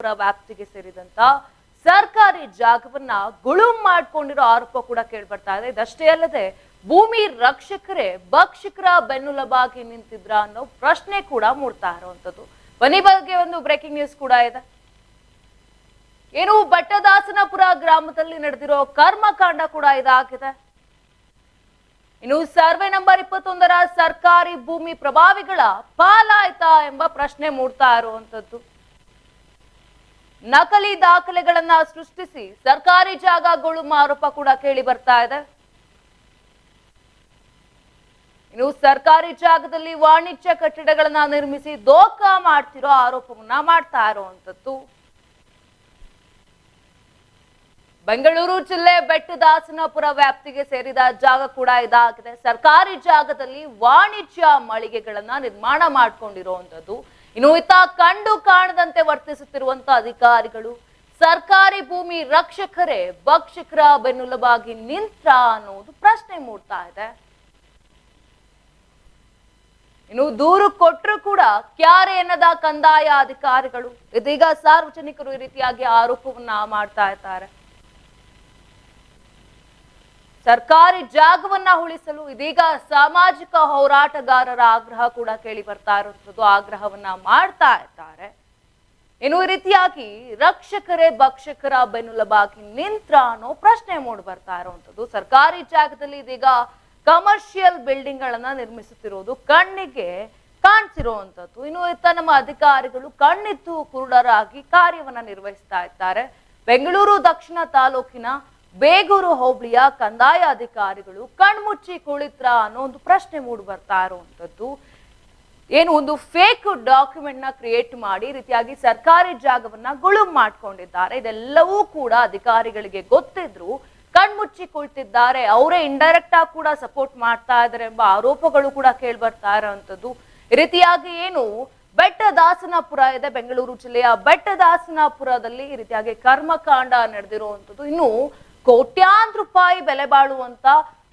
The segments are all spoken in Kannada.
ಪುರ ವ್ಯಾಪ್ತಿಗೆ ಸೇರಿದಂತ ಸರ್ಕಾರಿ ಜಾಗವನ್ನ ಗುಳುಂ ಮಾಡ್ಕೊಂಡಿರೋ ಆರೋಪ ಕೂಡ ಕೇಳ್ಬರ್ತಾ ಇದೆ. ಇದಷ್ಟೇ ಅಲ್ಲದೆ ಭೂಮಿ ರಕ್ಷಕರೇ ಭಕ್ಷಕರ ಬೆನ್ನುಲಬಾಗಿ ನಿಂತಿದ್ರ ಅನ್ನೋ ಪ್ರಶ್ನೆ ಕೂಡ ಮೂಡ್ತಾ ಇರುವಂತದ್ದು ಬನ್ನಿ ಬಗ್ಗೆ ಒಂದು ಬ್ರೇಕಿಂಗ್ ನ್ಯೂಸ್ ಕೂಡ ಇದೆ. ಏನು ಬಟ್ಟದಾಸನಪುರ ಗ್ರಾಮದಲ್ಲಿ ನಡೆದಿರೋ ಕರ್ಮಕಾಂಡ ಕೂಡ ಇದಾಗಿದೆ. ಇನ್ನು ಸರ್ವೆ ನಂಬರ್ ಇಪ್ಪತ್ತೊಂದರ ಸರ್ಕಾರಿ ಭೂಮಿ ಪ್ರಭಾವಿಗಳ ಪಾಲಾಯ್ತಾ ಎಂಬ ಪ್ರಶ್ನೆ ಮೂಡ್ತಾ ಇರುವಂತದ್ದು ನಕಲಿ ದಾಖಲೆಗಳನ್ನ ಸೃಷ್ಟಿಸಿ ಸರ್ಕಾರಿ ಜಾಗಗಳು ಆರೋಪ ಕೂಡ ಕೇಳಿ ಬರ್ತಾ ಇದೆ. ಇನ್ನು ಸರ್ಕಾರಿ ಜಾಗದಲ್ಲಿ ವಾಣಿಜ್ಯ ಕಟ್ಟಡಗಳನ್ನ ನಿರ್ಮಿಸಿ ದೋಖ ಮಾಡ್ತಿರೋ ಆರೋಪವನ್ನ ಮಾಡ್ತಾ ಇರುವಂತದ್ದು. ಬೆಂಗಳೂರು ಜಿಲ್ಲೆ ಬೆಟ್ಟದಾಸನಪುರ ವ್ಯಾಪ್ತಿಗೆ ಸೇರಿದ ಜಾಗ ಕೂಡ ಇದಾಗಿದೆ. ಸರ್ಕಾರಿ ಜಾಗದಲ್ಲಿ ವಾಣಿಜ್ಯ ಮಳಿಗೆಗಳನ್ನ ನಿರ್ಮಾಣ ಮಾಡ್ಕೊಂಡಿರುವಂತದ್ದು. ಇನ್ನು ಇತ್ತ ಕಂಡು ಕಾಣದಂತೆ ವರ್ತಿಸುತ್ತಿರುವಂತ ಅಧಿಕಾರಿಗಳು, ಸರ್ಕಾರಿ ಭೂಮಿ ರಕ್ಷಕರೇ, ಭಕ್ಷಕರ ಬೆನ್ನುಲಬಾಗಿ ನಿಂತ್ರ ಅನ್ನೋದು ಪ್ರಶ್ನೆ ಮೂಡ್ತಾ ಇದೆ. ಇನ್ನು ದೂರು ಕೊಟ್ಟರು ಕೂಡ ಕ್ಯಾರೆ ಎನ್ನದ ಕಂದಾಯ ಅಧಿಕಾರಿಗಳು, ಇದೀಗ ಸಾರ್ವಜನಿಕರು ಈ ರೀತಿಯಾಗಿ ಆರೋಪವನ್ನ ಮಾಡ್ತಾ ಇದ್ದಾರೆ. ಸರ್ಕಾರಿ ಜಾಗವನ್ನ ಉಳಿಸಲು ಇದೀಗ ಸಾಮಾಜಿಕ ಹೋರಾಟಗಾರರ ಆಗ್ರಹ ಕೂಡ ಕೇಳಿ ಬರ್ತಾ ಇರುವಂತದ್ದು. ಆಗ್ರಹವನ್ನ ಮಾಡ್ತಾ ಇದ್ದಾರೆ. ಇನ್ನು ಈ ರೀತಿಯಾಗಿ ರಕ್ಷಕರೇ ಭಕ್ಷಕರ ಬೆನ್ನುಲಬಾಗಿ ನಿಂತ್ರ ಅನ್ನೋ ಪ್ರಶ್ನೆ ಮೂಡಿ ಬರ್ತಾ ಇರುವಂತದ್ದು. ಸರ್ಕಾರಿ ಜಾಗದಲ್ಲಿ ಇದೀಗ ಕಮರ್ಷಿಯಲ್ ಬಿಲ್ಡಿಂಗ್ ಗಳನ್ನ ನಿರ್ಮಿಸುತ್ತಿರುವುದು ಕಣ್ಣಿಗೆ ಕಾಣ್ತಿರುವಂತದ್ದು. ಇನ್ನು ಇತ್ತ ನಮ್ಮ ಅಧಿಕಾರಿಗಳು ಕಣ್ಣಿದ್ದು ಕುರುಡರಾಗಿ ಕಾರ್ಯವನ್ನ ನಿರ್ವಹಿಸ್ತಾ ಇದ್ದಾರೆ. ಬೆಂಗಳೂರು ದಕ್ಷಿಣ ತಾಲೂಕಿನ ಬೇಗೂರು ಹೋಬಳಿಯ ಕಂದಾಯ ಅಧಿಕಾರಿಗಳು ಕಣ್ಮುಚ್ಚಿ ಕುಳಿತ್ರ ಅನ್ನೋ ಒಂದು ಪ್ರಶ್ನೆ ಮೂಡಿ ಬರ್ತಾ ಇರುವಂತದ್ದು ಏನು ಒಂದು ಫೇಕ್ ಡಾಕ್ಯುಮೆಂಟ್ನ ಕ್ರಿಯೇಟ್ ಮಾಡಿ ರೀತಿಯಾಗಿ ಸರ್ಕಾರಿ ಜಾಗವನ್ನ ಗುಳು ಮಾಡ್ಕೊಂಡಿದ್ದಾರೆ. ಇದೆಲ್ಲವೂ ಕೂಡ ಅಧಿಕಾರಿಗಳಿಗೆ ಗೊತ್ತಿದ್ರು ಕಣ್ಮುಚ್ಚಿ ಕುಳಿತಿದ್ದಾರೆ. ಅವರೇ ಇಂಡೈರೆಕ್ಟ್ ಆಗಿ ಕೂಡ ಸಪೋರ್ಟ್ ಮಾಡ್ತಾ ಇದ್ದಾರೆ ಎಂಬ ಆರೋಪಗಳು ಕೂಡ ಕೇಳಿ ಬರ್ತಾ ಇರೋವಂಥದ್ದು. ರೀತಿಯಾಗಿ ಏನು ಬೆಟ್ಟದಾಸನಪುರ ಇದೆ, ಬೆಂಗಳೂರು ಜಿಲ್ಲೆಯ ಬೆಟ್ಟದಾಸನಪುರದಲ್ಲಿ ಈ ರೀತಿಯಾಗಿ ಕರ್ಮಕಾಂಡ ನಡೆದಿರುವಂಥದ್ದು. ಇನ್ನು ಕೋಟ್ಯಾಂತರ ರೂಪಾಯಿ ಬೆಲೆ ಬಾಳುವಂತ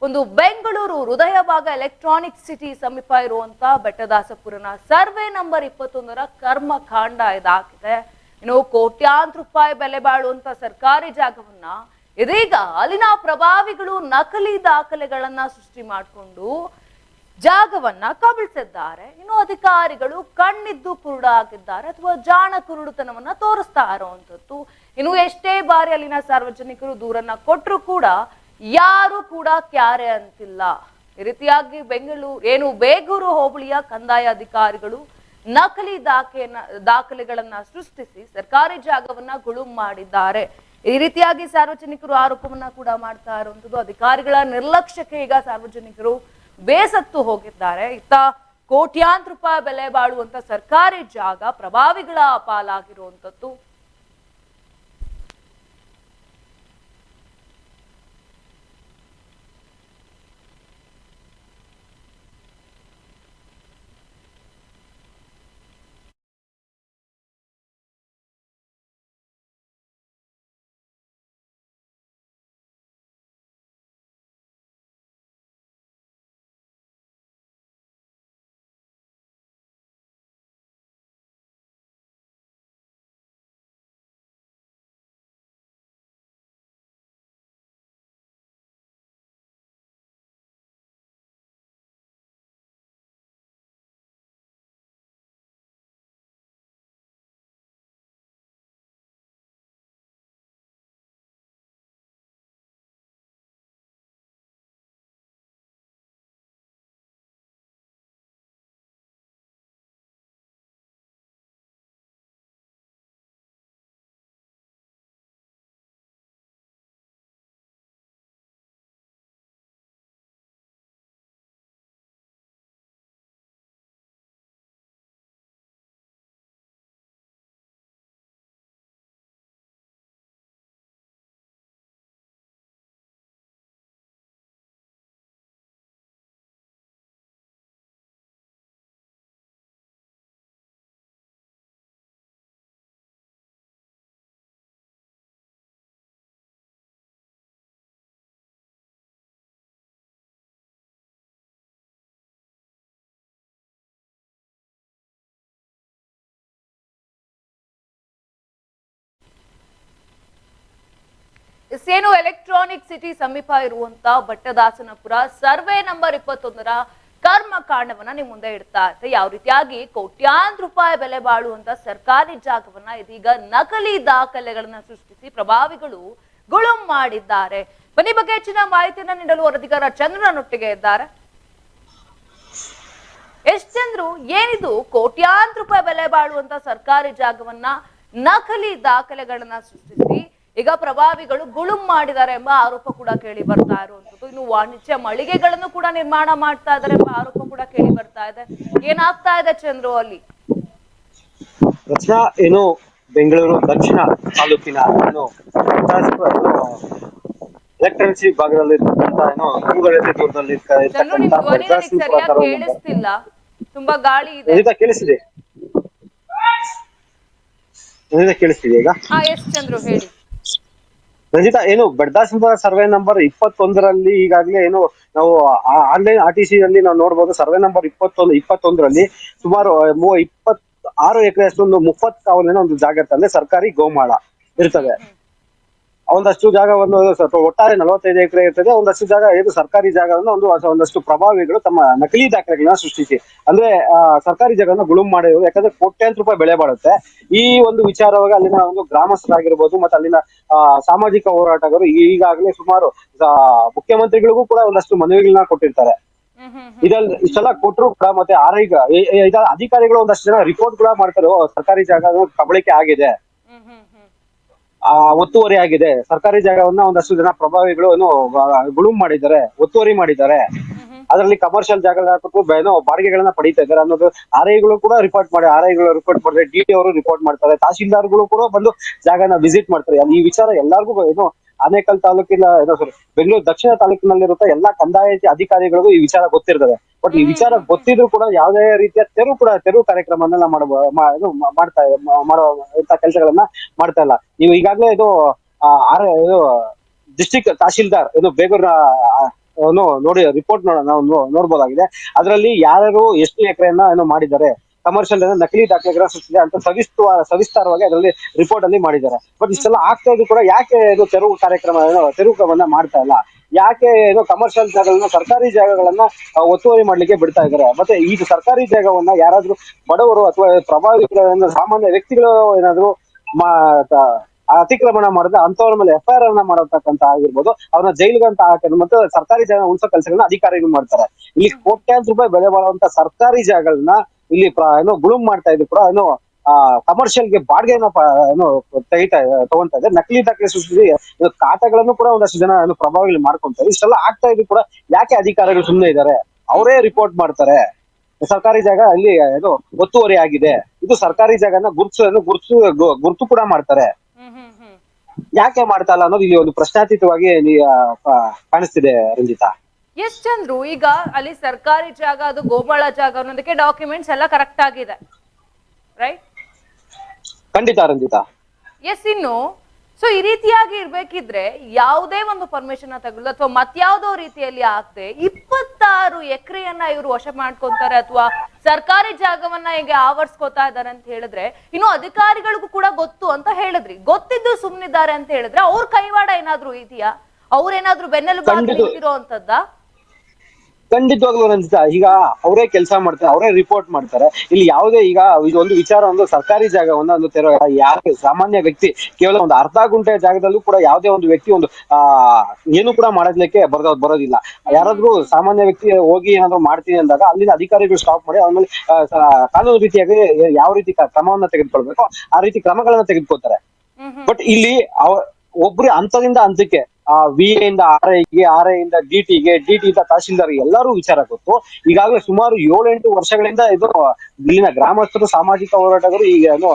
ಒಂದು ಬೆಂಗಳೂರು ಹೃದಯ ಭಾಗ ಎಲೆಕ್ಟ್ರಾನಿಕ್ ಸಿಟಿ ಸಮೀಪ ಇರುವಂತ ಬೆಟ್ಟದಾಸಪುರನ ಸರ್ವೆ ನಂಬರ್ ಇಪ್ಪತ್ತೊಂದರ ಕರ್ಮಕಾಂಡ ಇದಾಗಿದೆ. ಇನ್ನು ಕೋಟ್ಯಾಂತರ ರೂಪಾಯಿ ಬೆಲೆ ಬಾಳುವಂತ ಸರ್ಕಾರಿ ಜಾಗವನ್ನ ಇದೀಗ ಅಲ್ಲಿನ ಪ್ರಭಾವಿಗಳು ನಕಲಿ ದಾಖಲೆಗಳನ್ನ ಸೃಷ್ಟಿ ಮಾಡಿಕೊಂಡು ಜಾಗವನ್ನ ಕಬಳಿಸಿದ್ದಾರೆ. ಇನ್ನು ಅಧಿಕಾರಿಗಳು ಕಣ್ಣಿದ್ದು ಕುರುಡಾಗಿದ್ದಾರೆ ಅಥವಾ ಜಾಣ ಕುರುಡುತನವನ್ನ ತೋರಿಸ್ತಾ ಇರುವಂತದ್ದು. ಇನ್ನು ಎಷ್ಟೇ ಬಾರಿ ಅಲ್ಲಿನ ಸಾರ್ವಜನಿಕರು ದೂರನ್ನ ಕೊಟ್ಟರು ಕೂಡ ಯಾರು ಕೂಡ ಕ್ಯಾರೆ ಅಂತಿಲ್ಲ. ಈ ರೀತಿಯಾಗಿ ಬೆಂಗಳೂರು, ಏನು ಬೇಗೂರು ಹೋಬಳಿಯ ಕಂದಾಯ ಅಧಿಕಾರಿಗಳು ನಕಲಿ ದಾಖೆಯನ್ನ ದಾಖಲೆಗಳನ್ನ ಸೃಷ್ಟಿಸಿ ಸರ್ಕಾರಿ ಜಾಗವನ್ನ ಗುಳು ಮಾಡಿದ್ದಾರೆ. ಈ ರೀತಿಯಾಗಿ ಸಾರ್ವಜನಿಕರು ಆರೋಪವನ್ನ ಕೂಡ ಮಾಡ್ತಾ ಇರುವಂತದ್ದು. ಅಧಿಕಾರಿಗಳ ನಿರ್ಲಕ್ಷ್ಯಕ್ಕೆ ಈಗ ಸಾರ್ವಜನಿಕರು ಬೇಸತ್ತು ಹೋಗಿದ್ದಾರೆ. ಇತ್ತ ಕೋಟ್ಯಾಂತರ ರೂಪಾಯಿ ಬೆಲೆ ಬಾಳುವಂತ ಸರ್ಕಾರಿ ಜಾಗ ಪ್ರಭಾವಿಗಳ ಪಾಲಾಗಿರುವಂತದ್ದು. ಎಸ್, ಎಲೆಕ್ಟ್ರಾನಿಕ್ ಸಿಟಿ ಸಮೀಪ ಇರುವಂತ ಬಟ್ಟದಾಸನಪುರ ಸರ್ವೆ ನಂಬರ್ ಇಪ್ಪತ್ತೊಂದರ ಕರ್ಮ ಕಾಂಡವನ್ನ ನಿಮ್ ಮುಂದೆ ಇಡ್ತಾ ಇದೆ ಯಾವ ರೀತಿಯಾಗಿ ಕೋಟ್ಯಾಂತರ ರೂಪಾಯಿ ಬೆಲೆ ಬಾಳುವಂತ ಸರ್ಕಾರಿ ಜಾಗವನ್ನ ಇದೀಗ ನಕಲಿ ದಾಖಲೆಗಳನ್ನ ಸೃಷ್ಟಿಸಿ ಪ್ರಭಾವಿಗಳು ಗುಳುಂ ಮಾಡಿದ್ದಾರೆ. ಬನ್ನಿ ಬಗ್ಗೆ ಹೆಚ್ಚಿನ ಮಾಹಿತಿಯನ್ನ ನೀಡಲು ವರದಿಗಾರ ಚಂದ್ರನೊಟ್ಟಿಗೆ ಇದ್ದಾರೆ. ಎಸ್ ಚಂದ್ರು ಏನಿದು ಕೋಟ್ಯಾಂತರ ರೂಪಾಯಿ ಬೆಲೆ ಬಾಳುವಂತ ಸರ್ಕಾರಿ ಜಾಗವನ್ನ ನಕಲಿ ದಾಖಲೆಗಳನ್ನ ಸೃಷ್ಟಿಸಿ ಈಗ ಪ್ರಭಾವಿಗಳು ಗುಳುಂ ಮಾಡಿದ್ದಾರೆ ಎಂಬ ಆರೋಪ ಕೂಡ ಕೇಳಿ ಬರ್ತಾ ಇರುವಂತದ್ದು ಇನ್ನು ವಾಣಿಜ್ಯ ಮಳಿಗೆಗಳನ್ನು ಕೂಡ ನಿರ್ಮಾಣ ಮಾಡ್ತಾ ಇದ್ದಾರೆ ಎಂಬ ಆರೋಪ ಕೂಡ ಕೇಳಿ ಬರ್ತಾ ಇದೆ. ಏನಾಗ್ತಾ ಇದೆ ಚಂದ್ರು ಅಲ್ಲಿ? ರಚನಾ ಏನು ಬೆಂಗಳೂರು ದಕ್ಷಿಣ ತಾಲೂಕಿನ ಏನು ಎಲೆಕ್ಟ್ರಾನಿಕ್ಸ್ ಭಾಗದಲ್ಲಿ ಏನೋ ದೂರದಲ್ಲಿ ಕೇಳಿಸ್ತಿಲ್ಲ. ತುಂಬಾ ಗಾಳಿ ಇದೆ. ಕೇಳಿಸ್ತಿದೆ. ಕೇಳಿಸ್ತಿದೆ ಈಗ? ಹಾ ಎಸ್ ಚಂದ್ರು ಹೇಳಿ. ರಂಜಿತಾ, ಏನು ಬಡ್ದಾಸಂಪುರ ಸರ್ವೆ ನಂಬರ್ ಇಪ್ಪತ್ತೊಂದರಲ್ಲಿ ಈಗಾಗಲೇ ಏನು, ನಾವು ಆನ್ಲೈನ್ ಆರ್ ಟಿ ಸಿ ಅಲ್ಲಿ ನಾವು ನೋಡಬಹುದು ಸರ್ವೆ ನಂಬರ್ ಇಪ್ಪತ್ತೊಂದು, ಇಪ್ಪತ್ತೊಂದರಲ್ಲಿ ಸುಮಾರು ಇಪ್ಪತ್ ಆರು ಎಕರೆ ಅಷ್ಟೊಂದು ಮುಪ್ಪತ್ ಕಾವಲಿನ ಒಂದು ಜಾಗ ಇರ್ತದೆ, ಸರ್ಕಾರಿ ಗೋಮಾಳ ಇರ್ತದೆ. ಒಂದಷ್ಟು ಜಾಗವನ್ನು ಸ್ವಲ್ಪ ಒಟ್ಟಾರೆ ನಲವತ್ತೈದು ಎಕರೆ ಇರ್ತದೆ, ಒಂದಷ್ಟು ಜಾಗ ಇದು ಸರ್ಕಾರಿ ಜಾಗವನ್ನು ಒಂದು ಒಂದಷ್ಟು ಪ್ರಭಾವಿಗಳು ತಮ್ಮ ನಕಲಿ ದಾಖಲೆಗಳನ್ನ ಸೃಷ್ಟಿಸಿ. ಅಂದ್ರೆ ಸರ್ಕಾರಿ ಜಾಗವನ್ನು ಗುಳುಂ ಮಾಡಿದ್ರು ಯಾಕಂದ್ರೆ ಕೋಟ್ಯಾಂತರ ರೂಪಾಯಿ ಬೆಳೆ ಬಾಳುತ್ತೆ. ಈ ಒಂದು ವಿಚಾರವಾಗ ಅಲ್ಲಿನ ಒಂದು ಗ್ರಾಮಸ್ಥರಾಗಿರ್ಬೋದು ಮತ್ತೆ ಅಲ್ಲಿನ ಸಾಮಾಜಿಕ ಹೋರಾಟಗಾರರು ಈಗಾಗಲೇ ಸುಮಾರು ಮುಖ್ಯಮಂತ್ರಿಗಳಿಗೂ ಕೂಡ ಒಂದಷ್ಟು ಮನವಿಗಳನ್ನ ಕೊಟ್ಟಿರ್ತಾರೆ. ಇದಲ್ಲ ಇಷ್ಟೆಲ್ಲ ಕೊಟ್ಟರು ಕೂಡ ಮತ್ತೆ ಆರೈಗ ಅಧಿಕಾರಿಗಳು ಒಂದಷ್ಟು ಜನ ರಿಪೋರ್ಟ್ ಕೂಡ ಮಾಡ್ತಾರೆ ಸರ್ಕಾರಿ ಜಾಗ ಕಬಳಿಕೆ ಆಗಿದೆ. ಒತ್ತುವರಿ ಆಗಿದೆ. ಸರ್ಕಾರಿ ಜಾಗವನ್ನ ಒಂದಷ್ಟು ಜನ ಪ್ರಭಾವಿಗಳು ಏನು ಗುಳುಮ್ ಗುಳುಂ ಮಾಡಿದ್ದಾರೆ, ಒತ್ತುವರಿ ಮಾಡಿದ್ದಾರೆ. ಅದರಲ್ಲಿ ಕಮರ್ಷಿಯಲ್ ಜಾಗ ಏನೋ, ಬಾಡಿಗೆಗಳನ್ನ ಪಡೀತಾ ಇದ್ದಾರೆ ಅನ್ನೋದು ಆರ್ ಐಗಳು ಕೂಡ ರಿಪೋರ್ಟ್ ಮಾಡಿ ಆರ್ ಐಗಳು ರಿಪೋರ್ಟ್ ಮಾಡಿದ್ರೆ ಡಿ ಟಿ ಅವರು ರಿಪೋರ್ಟ್ ಮಾಡ್ತಾರೆ. ತಹಶೀಲ್ದಾರ್ಗಳು ಕೂಡ ಬಂದು ಜಾಗನ ವಿಸಿಟ್ ಮಾಡ್ತಾರೆ. ಈ ವಿಚಾರ ಎಲ್ಲರಿಗೂ ಏನು, ಆನೇಕಲ್ ತಾಲೂಕಿನ, ಏನೋ ಸಾರಿ ಬೆಂಗಳೂರು ದಕ್ಷಿಣ ತಾಲೂಕಿನಲ್ಲಿರುವಂತ ಎಲ್ಲಾ ಕಂದಾಯ ಅಧಿಕಾರಿಗಳಿಗೂ ಈ ವಿಚಾರ ಗೊತ್ತಿರ್ತದೆ. ಬಟ್ ಈ ವಿಚಾರ ಗೊತ್ತಿದ್ರು ಕೂಡ ಯಾವುದೇ ರೀತಿಯ ತೆರವು ಕೂಡ ತೆರವು ಕಾರ್ಯಕ್ರಮನೆಲ್ಲ ಮಾಡಬ ಮಾ- ಇದು ಮಾ- ಮಾಡ್ತಾ ಮಾಡೋ ಇಂಥ ಕೆಲಸಗಳನ್ನ ಮಾಡ್ತಾ ಇಲ್ಲ. ನೀವು ಈಗಾಗಲೇ ಇದು ಆರ್ ಇದು ಡಿಸ್ಟಿಕ್ ತಹಶೀಲ್ದಾರ್ ಇದು ಬೇಗೂರ್ ಏನು ನೋಡಿ ರಿಪೋರ್ಟ್ ನೋಡ ನಾವು ನೋಡ್ಬೋದಾಗಿದೆ. ಅದರಲ್ಲಿ ಯಾರು ಎಷ್ಟು ಎಕರೆಯನ್ನ ಏನೋ ಮಾಡಿದ್ದಾರೆ? ಕಮರ್ಷಿಯಲ್ ನಕಲಿ ದಾಖಲೆಗಳ ಸೃಷ್ಟಿದೆ ಅಂತ ಸವಿಸ್ತ ಸವಿಸ್ತಾರವಾಗಿ ಅದರಲ್ಲಿ ರಿಪೋರ್ಟ್ ಅಲ್ಲಿ ಮಾಡಿದ್ದಾರೆ. ಬಟ್ ಇಷ್ಟೆಲ್ಲ ಆಗ್ತಾ ಇದ್ರು ಕೂಡ ಯಾಕೆ ಇದು ತೆರವು ಕಾರ್ಯಕ್ರಮ ಏನೋ ತೆರವು ಕ್ರಮವನ್ನ ಮಾಡ್ತಾ ಇಲ್ಲ? ಯಾಕೆ ಏನೋ ಕಮರ್ಷಿಯಲ್ ಜಾಗಗಳನ್ನ ಸರ್ಕಾರಿ ಜಾಗಗಳನ್ನ ಒತ್ತುವರಿ ಮಾಡ್ಲಿಕ್ಕೆ ಬಿಡ್ತಾ ಇದ್ದಾರೆ? ಮತ್ತೆ ಈ ಸರ್ಕಾರಿ ಜಾಗವನ್ನ ಯಾರಾದ್ರೂ ಬಡವರು ಅಥವಾ ಪ್ರಭಾವಿಗಳ ಸಾಮಾನ್ಯ ವ್ಯಕ್ತಿಗಳು ಏನಾದ್ರು ಅತಿಕ್ರಮಣ ಮಾಡಿದ್ರೆ ಅಂತವ್ರ ಮೇಲೆ ಎಫ್ ಐ ಆರ್ ಅನ್ನ ಮಾಡತಕ್ಕಂತ ಆಗಿರ್ಬೋದು, ಅವ್ರನ್ನ ಜೈಲಿಗೆ ಅಂತ ಹಾಕೋದು ಮತ್ತೆ ಸರ್ಕಾರಿ ಜಾಗ ಉಳಿಸೋ ಕೆಲಸಗಳನ್ನ ಅಧಿಕಾರಿಗಳು ಮಾಡ್ತಾರೆ. ಇಲ್ಲಿ ಕೋಟ್ಯಾಂತರ ರೂಪಾಯಿ ಬೆಲೆ ಬಾಳುವಂತ ಸರ್ಕಾರಿ ಜಾಗಗಳನ್ನ ಇಲ್ಲಿ ಏನೋ ಗುಳುಮ್ ಮಾಡ್ತಾ ಇದ್ರು ಕೂಡ ಏನೋ ಆ ಕಮರ್ಷಿಯಲ್ಗೆ ಬಾಡಿಗೆನ ಏನೋ ತೆಗಿತಾ ತಗೊಂತಾ ಇದೆ ನಕಲಿ ದಾಖಲೆ ಸೃಷ್ಟಿಸಿ ಖಾತೆಗಳನ್ನು ಕೂಡ ಒಂದಷ್ಟು ಜನ ಏನು ಪ್ರಭಾವಿಗಳು ಮಾಡ್ಕೊಂತಾರೆ ಇಷ್ಟೆಲ್ಲ ಆಗ್ತಾ ಇದ್ರು ಕೂಡ ಯಾಕೆ ಅಧಿಕಾರಿಗಳು ಸುಮ್ಮನೆ ಇದ್ದಾರೆ? ಅವರೇ ರಿಪೋರ್ಟ್ ಮಾಡ್ತಾರೆ. ಸರ್ಕಾರಿ ಜಾಗ ಅಲ್ಲಿ ಏನು ಒತ್ತುವರಿ ಆಗಿದೆ. ಇದು ಸರ್ಕಾರಿ ಜಾಗನ ಗುರುತು ಗುರುತು ಗುರುತು ಕೂಡ ಮಾಡ್ತಾರೆ. ಯಾಕೆ ಮಾಡ್ತಾ ಇಲ್ಲ ಅನ್ನೋದು ಇಲ್ಲಿ ಒಂದು ಪ್ರಶ್ನಾತೀತವಾಗಿ ಕಾಣಿಸ್ತಿದೆ ರಂಜಿತಾ. ಎಸ್ ಚಂದ್ರು ಈಗ ಅಲ್ಲಿ ಸರ್ಕಾರಿ ಜಾಗ ಅದು ಗೋಮಾಳ ಜಾಗ ಅನ್ನೋದಕ್ಕೆ ಡಾಕ್ಯುಮೆಂಟ್ಸ್ ಎಲ್ಲ ಕರೆಕ್ಟ್ ಆಗಿದೆ. ರೈಟ್ ಖಂಡಿತ ರಂಜಿತಾ. ಎಸ್ ಇನ್ನು ಸೊ ಈ ರೀತಿಯಾಗಿ ಇರ್ಬೇಕಿದ್ರೆ ಯಾವುದೇ ಒಂದು ಪರ್ಮಿಷನ್ ತಗೊಳ್ಳೋದು ಅಥವಾ ಮತ್ಯಾವುದೋ ರೀತಿಯಲ್ಲಿ ಆಗದೆ ಇಪ್ಪತ್ತಾರು ಎಕರೆಯನ್ನ ಇವರು ವಶ ಮಾಡ್ಕೊತಾರೆ ಅಥವಾ ಸರ್ಕಾರಿ ಜಾಗವನ್ನ ಹೀಗೆ ಆವರಿಸ್ಕೋತಾ ಇದ್ದಾರೆ ಅಂತ ಹೇಳಿದ್ರೆ ಇನ್ನು ಅಧಿಕಾರಿಗಳಿಗೂ ಕೂಡ ಗೊತ್ತು ಅಂತ ಹೇಳಿದ್ರಿ. ಗೊತ್ತಿದ್ದು ಸುಮ್ನಿದ್ದಾರೆ ಅಂತ ಹೇಳಿದ್ರೆ ಅವ್ರ ಕೈವಾಡ ಏನಾದ್ರೂ ಇದೆಯಾ? ಅವ್ರೇನಾದ್ರೂ ಬೆನ್ನೆಲುಬಾಗಿ ಬೆನ್ನೆಲುಬು ನಿಂತಿರೋ ಅಂತದ್ದಾ ಖಂಡಿತವಾಗ್ಲೂ ರಂಜಿತ ಈಗ ಅವರೇ ಕೆಲಸ ಮಾಡ್ತಾರೆ ಅವರೇ ರಿಪೋರ್ಟ್ ಮಾಡ್ತಾರೆ. ಇಲ್ಲಿ ಯಾವುದೇ ಈಗ ಒಂದು ವಿಚಾರ ಒಂದು ಸರ್ಕಾರಿ ಜಾಗವನ್ನ ಒಂದು ತೆರ ಯಾರು ಸಾಮಾನ್ಯ ವ್ಯಕ್ತಿ ಕೇವಲ ಒಂದು ಅರ್ಧ ಗುಂಟೆ ಜಾಗದಲ್ಲೂ ಕೂಡ ಯಾವುದೇ ಒಂದು ವ್ಯಕ್ತಿ ಒಂದು ಆ ಏನು ಕೂಡ ಮಾಡೋದಕ್ಕೆ ಬರೋದ್ ಬರೋದಿಲ್ಲ. ಯಾರಾದ್ರೂ ಸಾಮಾನ್ಯ ವ್ಯಕ್ತಿ ಹೋಗಿ ಏನಾದ್ರು ಮಾಡ್ತೀನಿ ಅಂದಾಗ ಅಲ್ಲಿನ ಅಧಿಕಾರಿಗಳು ಸ್ಟಾಪ್ ಮಾಡಿ ಆಮೇಲೆ ಕಾನೂನು ರೀತಿಯಾಗಿ ಯಾವ ರೀತಿ ಕ್ರಮವನ್ನ ತೆಗೆದುಕೊಳ್ಬೇಕು ಆ ರೀತಿ ಕ್ರಮಗಳನ್ನ ತೆಗೆದುಕೊಳ್ತಾರೆ. ಬಟ್ ಇಲ್ಲಿ ಅವ ಒಬ್ರು ಹಂತದಿಂದ ಹಂತಕ್ಕೆ ಆ ವಿ ಇಂದ ಆರ್ ಐಗೆ ಆರ್ ಐ ಇಂದ ಡಿ ಟಿಗೆ ಡಿ ಟಿ ಇಂದ ತಹಶೀಲ್ದಾರ್ ಎಲ್ಲರೂ ವಿಚಾರ ಗೊತ್ತು. ಈಗಾಗಲೇ ಸುಮಾರು ಏಳೆಂಟು ವರ್ಷಗಳಿಂದ ಇದು ಇಲ್ಲಿನ ಗ್ರಾಮಸ್ಥರು, ಸಾಮಾಜಿಕ ಹೋರಾಟಗಾರರು ಈಗ ಏನು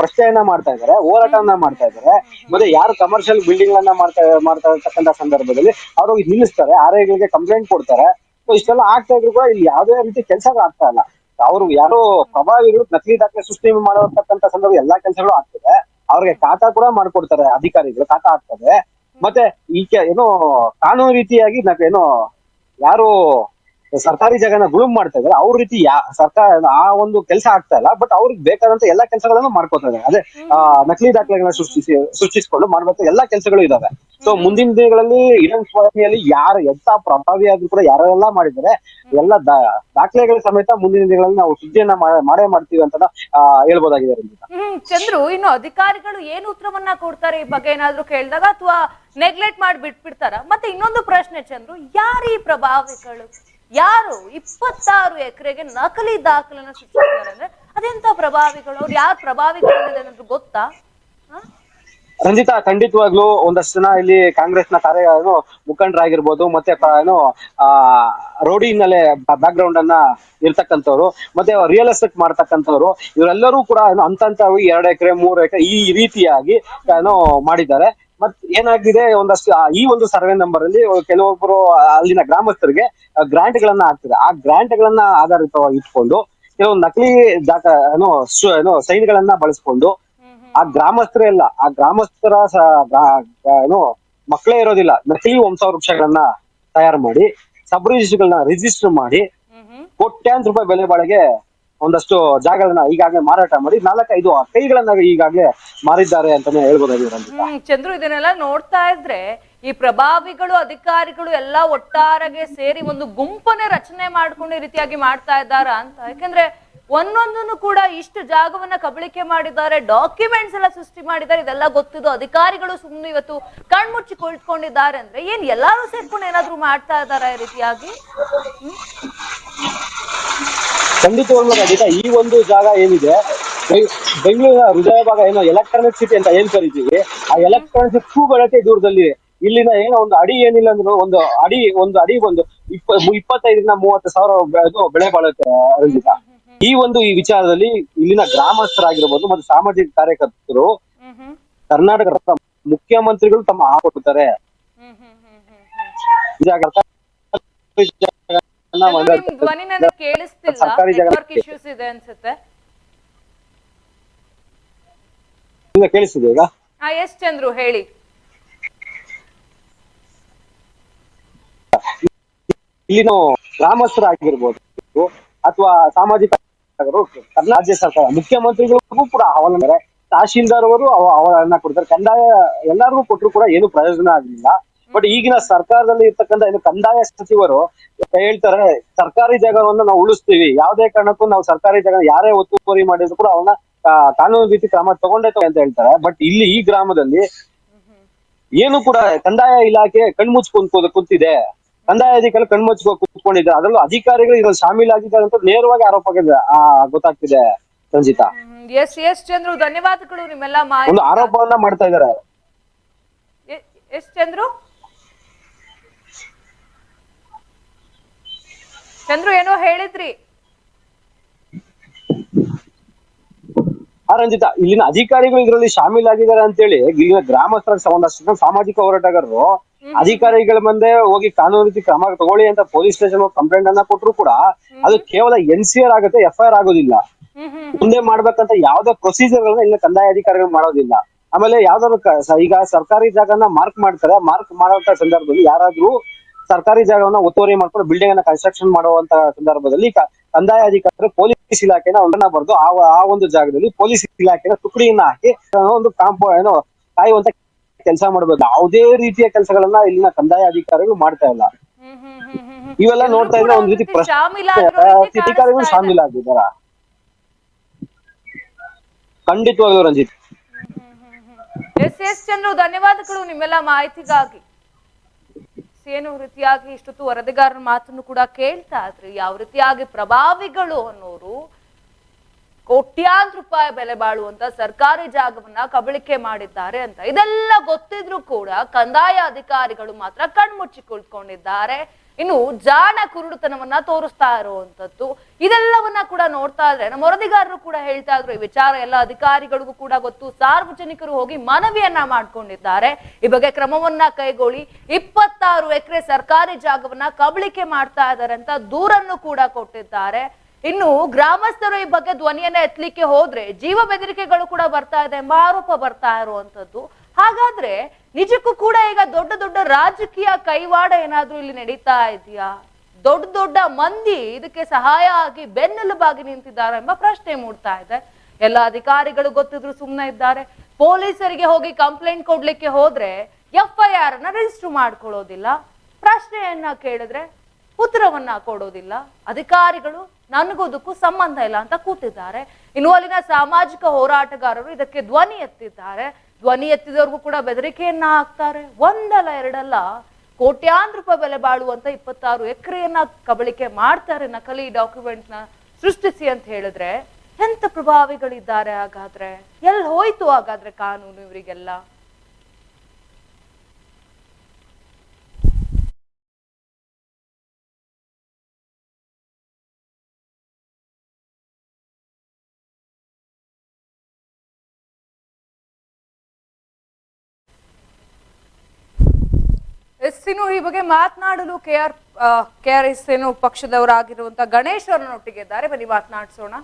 ಪ್ರಶ್ನೆಯನ್ನ ಮಾಡ್ತಾ ಇದಾರೆ ಹೋರಾಟವನ್ನ ಮಾಡ್ತಾ ಇದಾರೆ ಮತ್ತೆ ಯಾರು ಕಮರ್ಷಿಯಲ್ ಬಿಲ್ಡಿಂಗ್ ಅನ್ನ ಮಾಡ್ತಾ ಮಾಡ್ತಾ ಇರ್ತಕ್ಕಂಥ ಸಂದರ್ಭದಲ್ಲಿ ಅವ್ರು ನಿಲ್ಲಿಸ್ತಾರೆ ಆರ್ ಐಗಳಿಗೆ ಕಂಪ್ಲೇಂಟ್ ಕೊಡ್ತಾರೆ ಇಷ್ಟೆಲ್ಲ ಆಗ್ತಾ ಇದ್ರು ಕೂಡ ಇಲ್ಲಿ ಯಾವುದೇ ರೀತಿ ಕೆಲಸ ಆಗ್ತಾ ಇಲ್ಲ. ಅವರು ಯಾರೋ ಪ್ರಭಾವಿಗಳು ನಕಲಿ ದಾಖಲೆ ಸೃಷ್ಟಿ ಮಾಡತಕ್ಕಂತ ಸಂದರ್ಭ ಎಲ್ಲಾ ಕೆಲಸಗಳು ಆಗ್ತದೆ. ಅವ್ರಿಗೆ ಕಾಟ ಕೂಡ ಮಾಡ್ಕೊಡ್ತಾರೆ ಅಧಿಕಾರಿಗಳು ಕಾಟ ಆಗ್ತದೆ. ಮತ್ತೆ ಈ ಕೆ- ಏನೋ ಕಾನೂನು ರೀತಿಯಾಗಿ ನಾವೇನೋ ಯಾರು ಸರ್ಕಾರಿ ಜಾಗನ ಗುಳುಮ್ ಮಾಡ್ತಾ ಇದಾರೆ ಅವ್ರ ರೀತಿ ಯಾ ಸರ್ಕಾರ ಆ ಒಂದು ಕೆಲಸ ಆಗ್ತಾ ಇಲ್ಲ ಬಟ್ ಅವ್ರಿಗೆ ಬೇಕಾದಂತ ಎಲ್ಲಾ ಕೆಲಸಗಳನ್ನು ಮಾಡ್ಕೋತಾ ಇದ್ದಾರೆ. ಅದೇ ಆ, ನಕಲಿ ದಾಖಲೆಗಳನ್ನ ಸೃಷ್ಟಿಸಿ ಸೃಷ್ಟಿಸಿಕೊಂಡು ಮಾಡುವಂತ ಎಲ್ಲಾ ಕೆಲಸಗಳು ಇದಾವೆ. ಸೊ ಮುಂದಿನ ದಿನಗಳಲ್ಲಿ ಇಡನ್ ಸ್ವಾಮಿಯಲ್ಲಿ ಯಾರು ಎಂತ ಪ್ರಭಾವಿ ಆದ್ರೂ ಕೂಡ ಯಾರೆಲ್ಲ ಮಾಡಿದ್ದಾರೆ ಎಲ್ಲ ದಾಖಲೆಗಳ ಸಮೇತ ಮುಂದಿನ ದಿನಗಳಲ್ಲಿ ನಾವು ಸುದ್ದಿಯನ್ನ ಮಾಡೇ ಮಾಡ್ತೀವಿ ಅಂತ ಹೇಳ್ಬೋದಾಗಿದೆ ಹ್ಮ್ ಚಂದ್ರು ಇನ್ನು ಅಧಿಕಾರಿಗಳು ಏನು ಉತ್ತರವನ್ನ ಕೊಡ್ತಾರೆ ಈ ಬಗ್ಗೆ ಏನಾದ್ರು ಕೇಳಿದಾಗ ಅಥವಾ ನೆಗ್ಲೆಕ್ಟ್ ಮಾಡಿ ಬಿಟ್ಬಿಡ್ತಾರ ಮತ್ತೆ ಇನ್ನೊಂದು ಪ್ರಶ್ನೆ ಚಂದ್ರು ಯಾರು ಈ ಪ್ರಭಾವಿಗಳು? ಯಾರು ಇಪ್ಪತ್ತಾರು ಎಕರೆಗೆ ನಕಲಿ ದಾಖಲೆನ ಸೃಷ್ಟಿಸಿದ್ದಾರೆ ಅಂದ್ರೆ ಅದೆಂತ ಪ್ರಭಾವಿಗಳು? ಅವ್ರು ಯಾರು ಪ್ರಭಾವಿಗಳು ಅನ್ನೋದು ಗೊತ್ತಾ? ಖಂಡಿತ, ಖಂಡಿತವಾಗ್ಲು ಒಂದಷ್ಟು ಜನ ಇಲ್ಲಿ ಕಾಂಗ್ರೆಸ್ನ ಕಾರ್ಯ ಏನು ಮುಖಂಡರಾಗಿರ್ಬೋದು, ಮತ್ತೆ ಏನು, ಆ ರೋಡಿ ಹಿನ್ನೆಲೆ ಬ್ಯಾಕ್ ಗ್ರೌಂಡ್ ಅನ್ನ ಇರ್ತಕ್ಕಂಥವ್ರು, ಮತ್ತೆ ರಿಯಲ್ ಎಸ್ಟೇಟ್ ಮಾಡ್ತಕ್ಕಂಥವ್ರು, ಇವರೆಲ್ಲರೂ ಕೂಡ ಏನು ಹಂತಂತವಾಗಿ ಎರಡು ಎಕರೆ, ಮೂರು ಎಕರೆ ಈ ರೀತಿಯಾಗಿ, ಏನೋ, ಮಾಡಿದ್ದಾರೆ. ಮತ್ ಏನಾಗಿದೆ ಒಂದಷ್ಟು ಆ ಈ ಒಂದು ಸರ್ವೆ ನಂಬರ್ ಅಲ್ಲಿ ಕೆಲವೊಬ್ಬರು ಅಲ್ಲಿನ ಗ್ರಾಮಸ್ಥರಿಗೆ ಗ್ರಾಂಟ್ ಗಳನ್ನ ಹಾಕ್ತಿದೆ ಆ ಗ್ರಾಂಟ್ ಗಳನ್ನ ಆಧಾರಿತವಾಗಿ ಇಟ್ಕೊಂಡು ಕೆಲವು ನಕಲಿ ದಾಖ ಏನೋ ಸು- ಗಳನ್ನ ಬಳಸ್ಕೊಂಡು ಆ ಗ್ರಾಮಸ್ಥರೇ ಅಲ್ಲ ಆ ಗ್ರಾಮಸ್ಥರ ಸ- ಗ್ರಾ- ಗ್ರಾ- ಏನು ಮಕ್ಕಳೇ ಇರೋದಿಲ್ಲ. ನಕಲಿ ವಂಶವೃಕ್ಷಗಳನ್ನ ತಯಾರು ಮಾಡಿ ಸಬ್ ರಿಜಿಸ್ಟರ್ಗಳನ್ನ ರಿಜಿಸ್ಟರ್ ಮಾಡಿ ಕೋಟ್ಯಾಂತರ ರೂಪಾಯಿ ಬೆಲೆ ಬಾಳಿಗೆ ಒಂದಷ್ಟು ಜಾಗಗಳನ್ನ ಈಗಾಗಲೇ ಮಾರಾಟ ಮಾಡಿ ನಾಲ್ಕೈದು ಕೈಗಳನ್ನ ಈಗಾಗಲೇ ಮಾರಿದ್ದಾರೆ ಅಂತಾನೆ ಹೇಳ್ಬೋದಾಗಿದೆ ಚಂದ್ರು, ಇದನ್ನೆಲ್ಲ ನೋಡ್ತಾ ಇದ್ರೆ ಈ ಪ್ರಭಾವಿಗಳು, ಅಧಿಕಾರಿಗಳು ಎಲ್ಲ ಒಟ್ಟಾರೆಗೆ ಸೇರಿ ಒಂದು ಗುಂಪನ್ನೇ ರಚನೆ ಮಾಡ್ಕೊಂಡು ಈ ರೀತಿಯಾಗಿ ಮಾಡ್ತಾ ಇದ್ದಾರ ಅಂತ. ಯಾಕಂದ್ರೆ ಒಂದೊಂದನ್ನು ಕೂಡ ಇಷ್ಟು ಜಾಗವನ್ನ ಕಬಳಿಕೆ ಮಾಡಿದ್ದಾರೆ ಡಾಕ್ಯುಮೆಂಟ್ಸ್ ಎಲ್ಲ ಸೃಷ್ಟಿ ಮಾಡಿದ್ದಾರೆ, ಇದೆಲ್ಲ ಗೊತ್ತಿದ್ದು ಅಧಿಕಾರಿಗಳು ಸುಮ್ಮನೆ ಇವತ್ತು ಕಣ್ಮುಚ್ಚಿ ಕುಳಿತುಕೊಂಡಿದ್ದಾರೆ ಅಂದ್ರೆ ಏನ್ ಎಲ್ಲಾರು ಸೇರ್ಕೊಂಡು ಏನಾದ್ರು ಮಾಡ್ತಾ ಇದ್ದಾರೆ ಈ ರೀತಿಯಾಗಿ? ಖಂಡಿತವಾಗ್ಲೂ ಖಂಡಿತ ಈ ಒಂದು ಜಾಗ ಏನಿದೆ ಬೆಂಗಳೂರಿನ ಹೃದಯ ಭಾಗ ಏನೋ ಎಲೆಕ್ಟ್ರಾನಿಕ್ ಸಿಟಿ ಅಂತ ಏನ್ ಕರಿತೀವಿ ಆ ಎಲೆಕ್ಟ್ರಾನಿಕ್ ಸಿಟಿ ಬಳಕೆ ದೂರದಲ್ಲಿ ಇಲ್ಲಿನ ಏನೋ ಒಂದು ಅಡಿ ಏನಿಲ್ಲ ಅಂದ್ರೆ ಒಂದು ಅಡಿ ಒಂದು ಅಡಿ ಒಂದು ಇಪ್ಪ ಇಪ್ಪತ್ತೈದರಿಂದ ಮೂವತ್ತು ಸಾವಿರ ಬೆಳೆ ಬಾಳುತ್ತೆ ರಂಜಿತಾ ಈ ಒಂದು ಈ ವಿಚಾರದಲ್ಲಿ ಇಲ್ಲಿನ ಗ್ರಾಮಸ್ಥರಾಗಿರ್ಬೋದು ಮತ್ತು ಸಾಮಾಜಿಕ ಕಾರ್ಯಕರ್ತರು ಕರ್ನಾಟಕ ಮುಖ್ಯಮಂತ್ರಿಗಳು ತಮ್ಮ ಹಾಕೊಡ್ತಾರೆ ಧ್ವನಿ ನನಗೆ ಕೇಳಿಸ್ತಿಲ್ಲ. ನೆಟ್ವರ್ಕ್ ಇಶ್ಯೂಸ್ ಇದೆ ಅನ್ಸುತ್ತೆ. ಈಗ ಕೇಳಿಸ್ತಿದೆ ಈಗ? ಹಾ ಎಸ್ ಚಂದ್ರು ಹೇಳಿ. ಇಲ್ಲಿನ ಗ್ರಾಮಸ್ಥರಾಗಿರ್ಬೋದು ಅಥವಾ ಸಾಮಾಜಿಕ ರಾಜ್ಯ ಸರ್ಕಾರ ಮುಖ್ಯಮಂತ್ರಿಗಳಿಗೂ ಕೂಡ ಅವಲಂಬನೆ ತಹಶೀಲ್ದಾರ್ ಅವರು ಅವ- ಅವರನ್ನ ಕೊಡ್ತಾರೆ. ಕಂದಾಯ ಎಲ್ಲರಿಗೂ ಕೊಟ್ಟರು ಕೂಡ ಏನು ಪ್ರಯೋಜನ ಆಗಲಿಲ್ಲ. ಬಟ್ ಈಗಿನ ಸರ್ಕಾರದಲ್ಲಿ ಇರ್ತಕ್ಕಂಥ ಏನು ಕಂದಾಯ ಸಚಿವರು ಹೇಳ್ತಾರೆ ಸರ್ಕಾರಿ ಜಾಗವನ್ನು ನಾವು ಉಳಿಸ್ತೀವಿ. ಯಾವುದೇ ಕಾರಣಕ್ಕೂ ನಾವು ಸರ್ಕಾರಿ ಜಾಗ ಯಾರೇ ಒತ್ತುವರಿ ಮಾಡಿದ್ರು ಕೂಡ ಅವನ್ನ ಕಾನೂನು ರೀತಿ ಕ್ರಮ ತಗೊಂಡೇ ತಗೋ ಅಂತ ಹೇಳ್ತಾರೆ. ಬಟ್ ಇಲ್ಲಿ ಈ ಗ್ರಾಮದಲ್ಲಿ ಏನು ಕೂಡ ಕಂದಾಯ ಇಲಾಖೆ ಕಣ್ಮುಚ್ ಕುಂತ್ಕೋದು ಕುಂತಿದೆ. ಕಂದಾಯ ಅಧಿಕಾರಿ ಕಣ್ಮುಚ್ಕೊ ಕೂತ್ಕೊಂಡಿದ್ದಾರೆ. ಅದರಲ್ಲೂ ಅಧಿಕಾರಿಗಳು ಇದ್ರಲ್ಲಿ ಶಾಮೀಲಾಗಿದ್ದಾರೆ ಅಂತ ನೇರವಾಗಿ ಆರೋಪ ಗೊತ್ತಾಗ್ತಿದೆ ರಂಜಿತಾ ಎಸ್ ಎಸ್ ಚಂದ್ರು ಧನ್ಯವಾದಗಳು ನಿಮ್ಮೆಲ್ಲ ಒಂದು ಆರೋಪವನ್ನ ಮಾಡ್ತಾ ಇದಾರೆ ಎಸ್ ಚಂದ್ರು? ಚಂದ್ರು ಏನೋ ಹೇಳಿದ್ರಿ. ರಂಜಿತಾ ಇಲ್ಲಿನ ಅಧಿಕಾರಿಗಳು ಇದರಲ್ಲಿ ಶಾಮೀಲಾಗಿದ್ದಾರೆ ಅಂತೇಳಿ ಇಲ್ಲಿನ ಗ್ರಾಮಸ್ಥರ ಒಂದಷ್ಟು ಸಾಮಾಜಿಕ ಹೋರಾಟಗಾರರು ಅಧಿಕಾರಿಗಳ ಮುಂದೆ ಹೋಗಿ ಕಾನೂನು ರೀತಿ ಕ್ರಮ ತಗೊಳ್ಳಿ ಅಂತ ಪೊಲೀಸ್ ಸ್ಟೇಷನ್ ಕಂಪ್ಲೇಂಟ್ ಅನ್ನ ಕೊಟ್ಟರು ಕೂಡ ಅದು ಕೇವಲ ಎನ್ ಸಿ ಆರ್ ಆಗುತ್ತೆ ಎಫ್ ಐ ಆರ್ ಆಗೋದಿಲ್ಲ. ಮುಂದೆ ಮಾಡ್ಬೇಕಂತ ಯಾವ್ದೇ ಪ್ರೊಸೀಜರ್ ಗಳನ್ನ ಇಲ್ಲ ಕಂದಾಯ ಅಧಿಕಾರಿಗಳು ಮಾಡೋದಿಲ್ಲ. ಆಮೇಲೆ ಯಾವ್ದಾದ್ರು ಈಗ ಸರ್ಕಾರಿ ಜಾಗನ ಮಾರ್ಕ್ ಮಾಡ್ತಾರೆ ಮಾರ್ಕ್ ಮಾಡುವಂತ ಸಂದರ್ಭದಲ್ಲಿ ಯಾರಾದ್ರೂ ಸರ್ಕಾರಿ ಜಾಗವನ್ನ ಒತ್ತುವರಿ ಮಾಡ್ಕೊಂಡು ಬಿಲ್ಡಿಂಗ್ ಅನ್ನ ಕನ್ಸ್ಟ್ರಕ್ಷನ್ ಮಾಡುವಂತ ಸಂದರ್ಭದಲ್ಲಿ ಕಂದಾಯ ಅಧಿಕಾರಿ ಪೊಲೀಸ್ ಇಲಾಖೆನ ಒಂದನ್ನ ಬರೆದು ಆ ಆ ಒಂದು ಜಾಗದಲ್ಲಿ ಪೊಲೀಸ್ ಇಲಾಖೆನ ತುಕಡಿಯನ್ನ ಹಾಕಿ ಒಂದು ಕಾಂಪೋ ಏನೋ ಕಾಯುವಂತ ಕೆಲಸ ಮಾಡಬಹುದು ಯಾವುದೇ ರೀತಿಯ ಕೆಲಸಗಳನ್ನ ಇಲ್ಲಿನ ಕಂದಾಯ ಅಧಿಕಾರಿಗಳು ಮಾಡ್ತಾ ಇಲ್ಲ. ಇವೆಲ್ಲ ನೋಡ್ತಾ ಇದ್ರೆ ಒಂದ್ ರೀತಿ ಅಧಿಕಾರಿಗಳು ಕಾಣಿಸ್ತಾ ಆಗಿದಾರ ಖಂಡಿತವಾಗ್ಲೂ ರಂಜಿತ್. ಎಸ್ ಎಸ್ ಚಂದ್ರು ಧನ್ಯವಾದಗಳು ನಿಮ್ಮೆಲ್ಲ ಮಾಹಿತಿಗಾಗಿ. ಏನು ರೀತಿಯಾಗಿ ಇಷ್ಟೊತ್ತು ವರದಿಗಾರರ ಮಾತನ್ನು ಕೂಡ ಕೇಳ್ತಾ ಇದ್ರಿ. ಯಾವ ರೀತಿಯಾಗಿ ಪ್ರಭಾವಿಗಳು ಅನ್ನೋರು ಕೋಟ್ಯಾಂತರ ರೂಪಾಯಿ ಬೆಲೆ ಬಾಳುವಂತ ಸರ್ಕಾರಿ ಜಾಗವನ್ನ ಕಬಳಿಕೆ ಮಾಡಿದ್ದಾರೆ ಅಂತ. ಇದೆಲ್ಲ ಗೊತ್ತಿದ್ರು ಕೂಡ ಕಂದಾಯ ಅಧಿಕಾರಿಗಳು ಮಾತ್ರ ಕಣ್ಮುಚ್ಚಿ ಕುಳಿತುಕೊಂಡಿದ್ದಾರೆ ಇನ್ನು ಜಾಣ ಕುರುಡುತನವನ್ನ ತೋರಿಸ್ತಾ ಇರುವಂತದ್ದು, ಇದೆಲ್ಲವನ್ನ ಕೂಡ ನೋಡ್ತಾ ಇದ್ರೆ, ನಮ್ಮ ವರದಿಗಾರರು ಕೂಡ ಹೇಳ್ತಾ ಇದ್ರು, ಈ ವಿಚಾರ ಎಲ್ಲ ಅಧಿಕಾರಿಗಳಿಗೂ ಕೂಡ ಗೊತ್ತು. ಸಾರ್ವಜನಿಕರು ಹೋಗಿ ಮನವಿಯನ್ನ ಮಾಡ್ಕೊಂಡಿದ್ದಾರೆ. ಈ ಬಗ್ಗೆ ಕ್ರಮವನ್ನ ಕೈಗೊಳ್ಳಿ. ಇಪ್ಪತ್ತಾರು ಎಕರೆ ಸರ್ಕಾರಿ ಜಾಗವನ್ನ ಕಬಳಿಕೆ ಮಾಡ್ತಾ ಇದ್ದಾರೆ ಅಂತ ದೂರನ್ನು ಕೂಡ ಕೊಟ್ಟಿದ್ದಾರೆ. ಇನ್ನು ಗ್ರಾಮಸ್ಥರು ಈ ಬಗ್ಗೆ ಧ್ವನಿಯನ್ನ ಎತ್ತಲಿಕ್ಕೆ ಹೋದ್ರೆ, ಜೀವ ಬೆದರಿಕೆಗಳು ಕೂಡ ಬರ್ತಾ ಇದೆ ಎಂಬ ಆರೋಪ ಬರ್ತಾ ಇರುವಂತದ್ದು. ಹಾಗಾದ್ರೆ ನಿಜಕ್ಕೂ ಕೂಡ ಈಗ ದೊಡ್ಡ ದೊಡ್ಡ ರಾಜಕೀಯ ಕೈವಾಡ ಏನಾದ್ರೂ ಇಲ್ಲಿ ನಡೀತಾ ಇದೆಯಾ? ದೊಡ್ಡ ದೊಡ್ಡ ಮಂದಿ ಇದಕ್ಕೆ ಸಹಾಯ ಆಗಿ ಬೆನ್ನೆಲುಬಾಗಿ ನಿಂತಿದ್ದಾರೆ ಎಂಬ ಪ್ರಶ್ನೆ ಮೂಡ್ತಾ ಇದೆ. ಎಲ್ಲ ಅಧಿಕಾರಿಗಳು ಗೊತ್ತಿದ್ರು ಸುಮ್ಮನೆ ಇದ್ದಾರೆ. ಪೊಲೀಸರಿಗೆ ಹೋಗಿ ಕಂಪ್ಲೇಂಟ್ ಕೊಡ್ಲಿಕ್ಕೆ ಹೋದ್ರೆ ಎಫ್ ಐ ಆರ್ ಅನ್ನ ರಿಜಿಸ್ಟರ್ ಮಾಡ್ಕೊಳ್ಳೋದಿಲ್ಲ. ಪ್ರಶ್ನೆಯನ್ನ ಕೇಳಿದ್ರೆ ಉತ್ತರವನ್ನ ಕೊಡೋದಿಲ್ಲ. ಅಧಿಕಾರಿಗಳು ನನಗೋದಕ್ಕೂ ಸಂಬಂಧ ಇಲ್ಲ ಅಂತ ಕೂತಿದ್ದಾರೆ. ಇನ್ನು ಅಲ್ಲಿನ ಸಾಮಾಜಿಕ ಹೋರಾಟಗಾರರು ಇದಕ್ಕೆ ಧ್ವನಿ ಎತ್ತಿದ್ದಾರೆ. ಧ್ವನಿ ಎತ್ತಿದವ್ರಿಗೂ ಕೂಡ ಬೆದರಿಕೆಯನ್ನ ಹಾಕ್ತಾರೆ. ಒಂದಲ್ಲ, ಎರಡಲ್ಲ, ಕೋಟ್ಯಾಂತರ ರೂಪಾಯಿ ಬೆಲೆ ಬಾಳುವಂತ ಇಪ್ಪತ್ತಾರು ಎಕರೆಯನ್ನ ಕಬಳಿಕೆ ಮಾಡ್ತಾರೆ ನಕಲಿ ಡಾಕ್ಯುಮೆಂಟ್ನ ಸೃಷ್ಟಿಸಿ ಅಂತ ಹೇಳಿದ್ರೆ ಎಂತ ಪ್ರಭಾವಿಗಳಿದ್ದಾರೆ ಹಾಗಾದ್ರೆ? ಎಲ್ಲಿ ಹೋಯ್ತು ಹಾಗಾದ್ರೆ ಕಾನೂನು ಇವರಿಗೆಲ್ಲ? ಎಸ್ ಈ ಬಗ್ಗೆ ಮಾತನಾಡಲು K R K R S ಏನು ಪಕ್ಷದವರಾಗಿರುವಂತಹ ಗಣೇಶ್ ಅವರನ್ನೊಟ್ಟಿಗೆ ಇದ್ದಾರೆ ಬನ್ನಿ ಮಾತನಾಡಿಸೋಣ.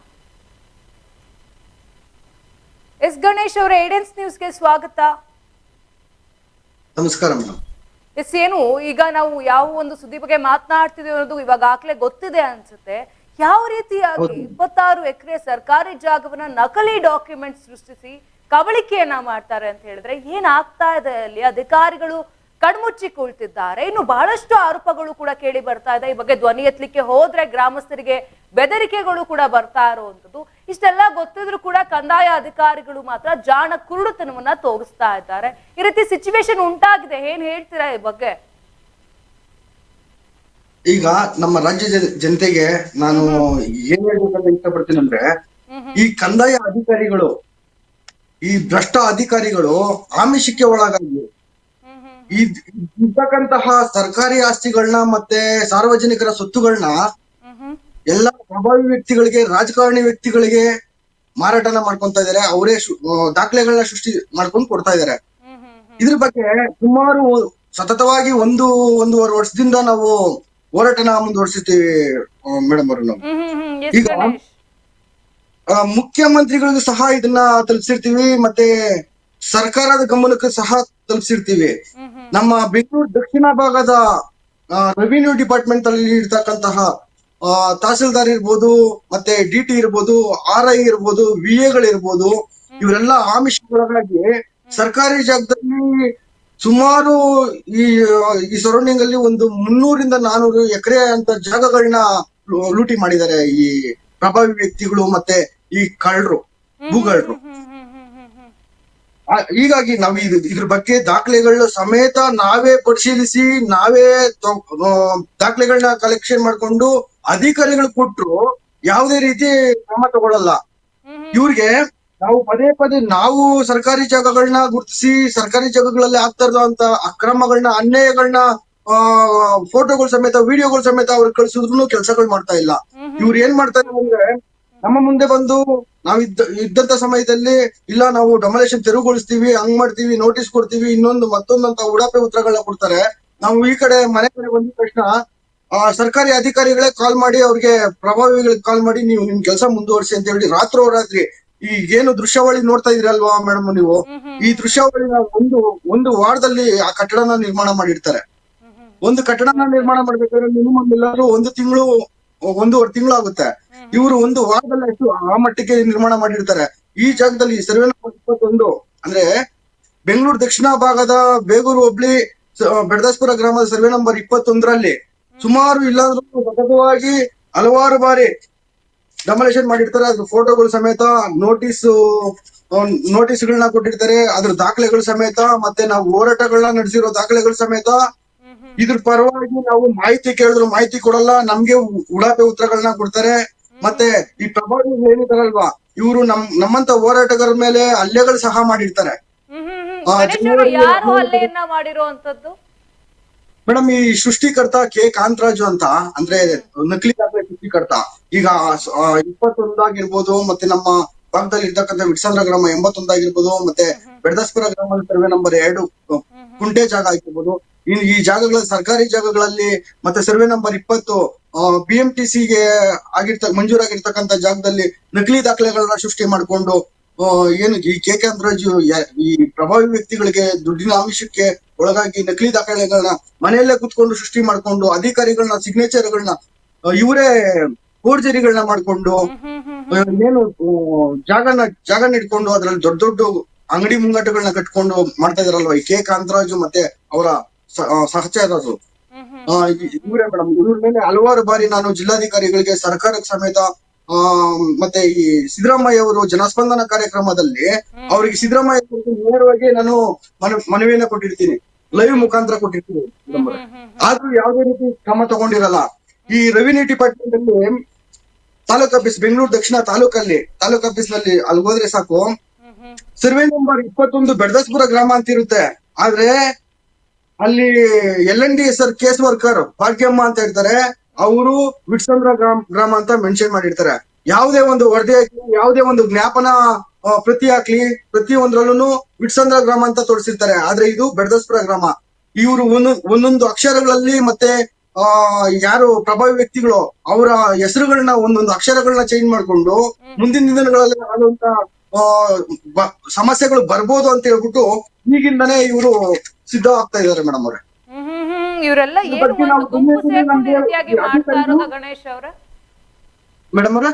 ಎಸ್ ಗಣೇಶ್ ಅವರ ಏಡೆನ್ಸ್ ನ್ಯೂಸ್ಗೆ ಸ್ವಾಗತ. ನಮಸ್ಕಾರ ಎಸ್ ಏನು ಈಗ ನಾವು ಯಾವ ಒಂದು ಸುದ್ದಿ ಬಗ್ಗೆ ಮಾತನಾಡ್ತಿದ್ದೀವಿ ಅನ್ನೋದು ಇವಾಗ ಆಗ್ಲೇ ಗೊತ್ತಿದೆ ಅನ್ಸುತ್ತೆ. ಯಾವ ರೀತಿಯಾಗಿ ಇಪ್ಪತ್ತಾರು ಎಕರೆ ಸರ್ಕಾರಿ ಜಾಗವನ್ನ ನಕಲಿ ಡಾಕ್ಯುಮೆಂಟ್ ಸೃಷ್ಟಿಸಿ ಕಬಳಿಕೆಯನ್ನ ಮಾಡ್ತಾರೆ ಅಂತ ಹೇಳಿದ್ರೆ ಏನ್ ಆಗ್ತಾ ಇದೆ ಅಲ್ಲಿ? ಅಧಿಕಾರಿಗಳು ಕಣ್ಮುಚ್ಚಿ ಕುಳಿತಿದ್ದಾರೆ. ಇನ್ನು ಬಹಳಷ್ಟು ಆರೋಪಗಳು ಕೂಡ ಕೇಳಿ ಬರ್ತಾ ಇದೆ. ಈ ಬಗ್ಗೆ ಧ್ವನಿ ಎತ್ತಲಿಕ್ಕೆ ಹೋದ್ರೆ ಗ್ರಾಮಸ್ಥರಿಗೆ ಬೆದರಿಕೆಗಳು ಕೂಡ ಬರ್ತಾ ಇರುವಂತದ್ದು ಇಷ್ಟೆಲ್ಲ ಗೊತ್ತಿದ್ರು ಕೂಡ ಕಂದಾಯ ಅಧಿಕಾರಿಗಳು ಮಾತ್ರ ಜಾಣ ಕುರುಡುತನವನ್ನ ತೋರಿಸ್ತಾ ಇದ್ದಾರೆ. ಈ ರೀತಿ ಸಿಚುವೇಶನ್ ಉಂಟಾಗಿದೆ. ಏನ್ ಹೇಳ್ತೀರಾ ಈ ಬಗ್ಗೆ? ಈಗ ನಮ್ಮ ರಾಜ್ಯ ಜನತೆಗೆ ನಾನು ಏನ್ ಹೇಳ್ಬೇಕಂತ ಇಷ್ಟಪಡ್ತೀನಿ ಅಂದ್ರೆ ಈ ಕಂದಾಯ ಅಧಿಕಾರಿಗಳು ಈ ಭ್ರಷ್ಟ ಅಧಿಕಾರಿಗಳು ಆಮಿಷಕ್ಕೆ ಒಳಗಾಗಿ ಇರ್ತಕ್ಕಂತಹ ಸರ್ಕಾರಿ ಆಸ್ತಿಗಳನ್ನ ಮತ್ತೆ ಸಾರ್ವಜನಿಕರ ಸ್ವತ್ತುಗಳನ್ನ ಎಲ್ಲ ಪ್ರಭಾವಿ ವ್ಯಕ್ತಿಗಳಿಗೆ ರಾಜಕಾರಣಿ ವ್ಯಕ್ತಿಗಳಿಗೆ ಮಾರಾಟನ ಮಾಡ್ಕೊಂತ ಇದಾರೆ. ಅವರೇ ದಾಖಲೆಗಳನ್ನ ಸೃಷ್ಟಿ ಮಾಡ್ಕೊಂಡು ಕೊಡ್ತಾ ಇದಾರೆ. ಇದ್ರ ಬಗ್ಗೆ ಸುಮಾರು ಸತತವಾಗಿ ಒಂದು ಒಂದೂವರೆ ವರ್ಷದಿಂದ ನಾವು ಹೋರಾಟನ ಮುಂದುವರಿಸುತ್ತೀವಿ ಮೇಡಮ್ ಅವರು ನಾವು ಈಗ ಮುಖ್ಯಮಂತ್ರಿಗಳಿಗೂ ಸಹ ಇದನ್ನ ತಲುಪಿಸಿರ್ತೀವಿ ಮತ್ತೆ ಸರ್ಕಾರದ ಗಮನಕ್ಕೂ ಸಹ ತಲುಪಿಸಿರ್ತೀವಿ. ನಮ್ಮ ಬೆಂಗಳೂರು ದಕ್ಷಿಣ ಭಾಗದ ರೆವಿನ್ಯೂ ಡಿಪಾರ್ಟ್ಮೆಂಟ್ ಅಲ್ಲಿ ಇರ್ತಕ್ಕಂತಹ ಆ, ತಹಸೀಲ್ದಾರ್ ಇರ್ಬೋದು ಮತ್ತೆ ಡಿ ಟಿ ಇರ್ಬೋದು ಆರ್ ಐ ಇರ್ಬೋದು ವಿ ಎಗಳಿರ್ಬೋದು ಇವರೆಲ್ಲ ಆಮಿಷಗೊಳಗಾಗಿ ಸರ್ಕಾರಿ ಜಾಗದಲ್ಲಿ ಸುಮಾರು ಈ ಈ ಸರೌಂಡಿಂಗ್ ಅಲ್ಲಿ ಒಂದು ಮುನ್ನೂರಿಂದ ನಾನೂರು ಎಕರೆ ಅಂತ ಜಾಗಗಳನ್ನ ಲೂಟಿ ಮಾಡಿದ್ದಾರೆ ಈ ಪ್ರಭಾವಿ ವ್ಯಕ್ತಿಗಳು ಮತ್ತೆ ಈ ಕಳ್ಳರು ಭೂಗಳ್ಳರು ಹ್ಮ್ ಹ್ಮ್ ಹ್ಮ್ ಹ್ಮ್ ಹ್ಮ್ ಆ, ಹೀಗಾಗಿ ನಾವು ಇದು ಇದ್ರ ಬಗ್ಗೆ ದಾಖಲೆಗಳ ಸಮೇತ ನಾವೇ ಪರಿಶೀಲಿಸಿ ನಾವೇ ದಾಖಲೆಗಳನ್ನ ಕಲೆಕ್ಷನ್ ಮಾಡ್ಕೊಂಡು ಅಧಿಕಾರಿಗಳು ಕೊಟ್ರು ಯಾವುದೇ ರೀತಿ ಕ್ರಮ ತಗೊಳ್ಳಲ್ಲ. ಇವ್ರಿಗೆ ನಾವು ಪದೇ ಪದೇ ನಾವು ಸರ್ಕಾರಿ ಜಾಗಗಳನ್ನ ಗುರುತಿಸಿ ಸರ್ಕಾರಿ ಜಾಗಗಳಲ್ಲಿ ಆಗ್ತಾ ಇರುವಂತ ಅಕ್ರಮಗಳನ್ನ ಅನ್ಯಾಯಗಳನ್ನ ಫೋಟೋಗಳು ಸಮೇತ ವಿಡಿಯೋಗಳು ಸಮೇತ ಅವ್ರಿಗೆ ಕಳಿಸಿದ್ರು ಕೆಲಸಗಳು ಮಾಡ್ತಾ ಇಲ್ಲ. ಇವ್ರು ಏನ್ ಮಾಡ್ತಾರೆ ಅಂದ್ರೆ ನಮ್ಮ ಮುಂದೆ ಬಂದು ನಾವ್ ಇದ್ದ ಇದ್ದಂತ ಸಮಯದಲ್ಲಿ ಇಲ್ಲ ನಾವು ಡೊಮಲೇಷನ್ ತೆರವುಗೊಳಿಸ್ತೀವಿ ಹಂಗ್ ಮಾಡ್ತೀವಿ ನೋಟಿಸ್ ಕೊಡ್ತೀವಿ ಇನ್ನೊಂದು ಮತ್ತೊಂದಂತ ಉಡಾಪೆ ಉತ್ತರಗಳನ್ನ ಕೊಡ್ತಾರೆ. ನಾವು ಈ ಕಡೆ ಮನೆ ಕಡೆ ಬಂದ ತಕ್ಷಣ ಆ ಸರ್ಕಾರಿ ಅಧಿಕಾರಿಗಳೇ ಕಾಲ್ ಮಾಡಿ ಅವ್ರಿಗೆ ಪ್ರಭಾವಿಗಳಿಗೆ ಕಾಲ್ ಮಾಡಿ ನೀವು ನಿಮ್ ಕೆಲಸ ಮುಂದುವರಿಸಿ ಅಂತ ಹೇಳಿ ರಾತ್ರೋರಾತ್ರಿ ಈ ಏನು ದೃಶ್ಯಾವಳಿ ನೋಡ್ತಾ ಇದ್ರಲ್ವಾ ಮೇಡಮ್ ನೀವು? ಈ ದೃಶ್ಯಾವಳಿನ ಒಂದು ಒಂದು ವಾರದಲ್ಲಿ ಆ ಕಟ್ಟಡನ ನಿರ್ಮಾಣ ಮಾಡಿರ್ತಾರೆ. ಒಂದು ಕಟ್ಟಡನ ನಿರ್ಮಾಣ ಮಾಡ್ಬೇಕಾದ್ರೆ ಮಿನಿಮಮ್ ಎಲ್ಲಾದ್ರೂ ಒಂದು ತಿಂಗಳು ಒಂದೂವರೆ ತಿಂಗಳು ಆಗುತ್ತೆ ಇವರು ಒಂದು ವಾರದಲ್ಲಿ ಎಷ್ಟು ಆ ಮಟ್ಟಕ್ಕೆ ನಿರ್ಮಾಣ ಮಾಡಿರ್ತಾರೆ. ಈ ಜಾಗದಲ್ಲಿ ಸರ್ವೆ ನಂಬರ್ ಇಪ್ಪತ್ತೊಂದು ಅಂದ್ರೆ ಬೆಂಗಳೂರು ದಕ್ಷಿಣ ಭಾಗದ ಬೇಗೂರು ಹೋಬ್ಳಿ ಬೆಡದಾಸ್ಪುರ ಗ್ರಾಮದ ಸರ್ವೆ ನಂಬರ್ ಇಪ್ಪತ್ತೊಂದರಲ್ಲಿ ಸುಮಾರು ಇಲ್ಲಾಂದ್ರೂ ಸತತವಾಗಿ ಹಲವಾರು ಬಾರಿ ಡಮಲೇಷನ್ ಮಾಡಿರ್ತಾರೆ. ಅದ್ರ ಫೋಟೋಗಳು ಸಮೇತ ನೋಟಿಸ್ ನೋಟಿಸ್ಗಳನ್ನ ಕೊಟ್ಟಿರ್ತಾರೆ. ಅದ್ರ ದಾಖಲೆಗಳು ಸಮೇತ ಮತ್ತೆ ನಾವು ಹೋರಾಟಗಳನ್ನ ನಡೆಸಿರೋ ದಾಖಲೆಗಳು ಸಮೇತ ಇದ್ರ ಪರವಾಗಿ ನಾವು ಮಾಹಿತಿ ಕೇಳಿದ್ರು ಮಾಹಿತಿ ಕೊಡಲ್ಲ ನಮ್ಗೆ ಉಡಾಪೆ ಉತ್ತರಗಳನ್ನ ಕೊಡ್ತಾರೆ. ಮತ್ತೆ ಈ ಪ್ರಭಾವಿ ಹೇಳಿದಾರಲ್ವಾ ಇವರು ನಮ್ ನಮ್ಮಂತ ಹೋರಾಟಗಾರರ ಮೇಲೆ ಹಲ್ಲೆಗಳು ಸಹ ಮಾಡಿರ್ತಾರೆ. ಮೇಡಮ್ ಈ ಸೃಷ್ಟಿಕರ್ತ ಕೆ. ಕಾಂತರಾಜು ಅಂತ ಅಂದ್ರೆ ನಕಲಿ ಸೃಷ್ಟಿಕರ್ತ. ಈಗ ಇಪ್ಪತ್ತೊಂದಾಗಿರ್ಬೋದು ಮತ್ತೆ ನಮ್ಮ ಭಾಗದಲ್ಲಿ ಇರ್ತಕ್ಕಂಥ ವಿಟ್ಸಂದ್ರ ಗ್ರಾಮ ಎಂಬತ್ತೊಂದಾಗಿರ್ಬೋದು ಮತ್ತೆ ಬೆಡದಸ್ಪುರ ಗ್ರಾಮದ ಸರ್ವೆ ನಂಬರ್ ಎರಡು ಕುಂಟೆ ಜಾಗ ಆಗಿರ್ಬೋದು. ಇನ್ನು ಈ ಜಾಗಗಳ, ಸರ್ಕಾರಿ ಜಾಗಗಳಲ್ಲಿ ಮತ್ತೆ ಸರ್ವೆ ನಂಬರ್ ಇಪ್ಪತ್ತು ಬಿ ಎಂ ಟಿ ಸಿಗೆ ಆಗಿರ್ತ, ಮಂಜೂರಾಗಿರ್ತಕ್ಕಂಥ ಜಾಗದಲ್ಲಿ ನಕಲಿ ದಾಖಲೆಗಳನ್ನ ಸೃಷ್ಟಿ ಮಾಡ್ಕೊಂಡು ಏನು ಈ ಕೆ ಕೆ ಈ ಪ್ರಭಾವಿ ವ್ಯಕ್ತಿಗಳಿಗೆ ದುಡ್ಡಿನ ಆಮಿಷಕ್ಕೆ ಒಳಗಾಗಿ ನಕಲಿ ದಾಖಲೆಗಳನ್ನ ಮನೆಯಲ್ಲೇ ಕುತ್ಕೊಂಡು ಸೃಷ್ಟಿ ಮಾಡ್ಕೊಂಡು, ಅಧಿಕಾರಿಗಳನ್ನ ಸಿಗ್ನೇಚರ್ಗಳನ್ನ ಇವರೇ ಫೋರ್ಜರಿಗಳನ್ನ ಮಾಡ್ಕೊಂಡು ಏನು ಜಾಗ ಜಾಗ ಇಟ್ಕೊಂಡು ಅದ್ರಲ್ಲಿ ದೊಡ್ಡ ದೊಡ್ಡ ಅಂಗಡಿ ಮುಂಗಟ್ಟುಗಳನ್ನ ಕಟ್ಕೊಂಡು ಮಾಡ್ತಾ ಇದಾರಲ್ವಾ ಈ ಕೆ ಕಾಂತರಾಜು ಮತ್ತೆ ಅವರ ಸಹಚರರು ಇವರೇ ಮೇಡಮ್ ಇವ್ರ ಮೇಲೆ ಹಲವಾರು ಬಾರಿ ನಾನು ಜಿಲ್ಲಾಧಿಕಾರಿಗಳಿಗೆ ಸರ್ಕಾರಕ್ಕೆ ಸಮೇತ ಆ ಮತ್ತೆ ಈ ಸಿದ್ದರಾಮಯ್ಯ ಅವರು ಜನಸ್ಪಂದನ ಕಾರ್ಯಕ್ರಮದಲ್ಲಿ. ಅವರಿಗೆ ಸಿದ್ದರಾಮಯ್ಯ ಕುರಿತು ನೇರವಾಗಿ ನಾನು ಮನ- ಮನವಿಯನ್ನ ಕೊಟ್ಟಿರ್ತೀನಿ. ಲೈವ್ ಮುಖಾಂತರ ಕೊಟ್ಟಿರ್ತೀನಿ ಆದ್ರೂ ಯಾವುದೇ ರೀತಿ ಕ್ರಮ ತಗೊಂಡಿರಲ್ಲ. ಈ ರೆವಿನ್ಯೂ ಡಿಪಾರ್ಟ್ಮೆಂಟ್ ಅಲ್ಲಿ ತಾಲೂಕ್ ಆಫೀಸ್ ಬೆಂಗಳೂರು ದಕ್ಷಿಣ ತಾಲೂಕಲ್ಲಿ ತಾಲೂಕ್ ಆಫೀಸ್ನಲ್ಲಿ ಅಲ್ಲಿ ಹೋದ್ರೆ ಸಾಕು. ಸರ್ವೆ ನಂಬರ್ ಇಪ್ಪತ್ತೊಂದು ಬೆಡದಸ್ಪುರ ಗ್ರಾಮ ಅಂತ ಇರುತ್ತೆ ಆದ್ರೆ ಅಲ್ಲಿ L N D sir case worker Bhagyamma ಅಂತ ಇರ್ತಾರೆ. ಅವರು ವಿಟ್ಸಂದ್ರ ಗ್ರಾಮ ಗ್ರಾಮ ಅಂತ ಮೆನ್ಷನ್ ಮಾಡಿರ್ತಾರೆ. ಯಾವುದೇ ಒಂದು ವರದಿ ಆಗ್ಲಿ ಯಾವುದೇ ಒಂದು ಜ್ಞಾಪನ ಪ್ರತಿ ಹಾಕ್ಲಿ ಪ್ರತಿಯೊಂದ್ರಲ್ಲೂ ವಿಟ್ಸಂದ್ರ ಗ್ರಾಮ ಅಂತ ತೋರಿಸಿರ್ತಾರೆ. ಆದ್ರೆ ಇದು ಬೆಡದಸ್ಪುರ ಗ್ರಾಮ. ಇವರು ಒಂದೊಂದು ಒಂದೊಂದು ಅಕ್ಷರಗಳಲ್ಲಿ ಮತ್ತೆ ಆ ಯಾರು ಪ್ರಭಾವಿ ವ್ಯಕ್ತಿಗಳು ಅವರ ಹೆಸರುಗಳನ್ನ ಒಂದೊಂದು ಅಕ್ಷರಗಳನ್ನ ಚೇಂಜ್ ಮಾಡ್ಕೊಂಡು ಮುಂದಿನ ದಿನಗಳಲ್ಲಿ ಆಗುವಂತ ಸಮಸ್ಯೆಗಳು ಬರ್ಬೋದು ಅಂತ ಹೇಳ್ಬಿಟ್ಟು ಈಗಿಂದನೇ ಇವರು ಸಿದ್ಧ ಆಗ್ತಾ ಇದಾರೆ ಮೇಡಮ್ ಅವ್ರೆ. ಇವರೆಲ್ಲ ಗಣೇಶ್ ಅವ್ರೆ? ಮೇಡಮ್ ಅವ್ರೆ?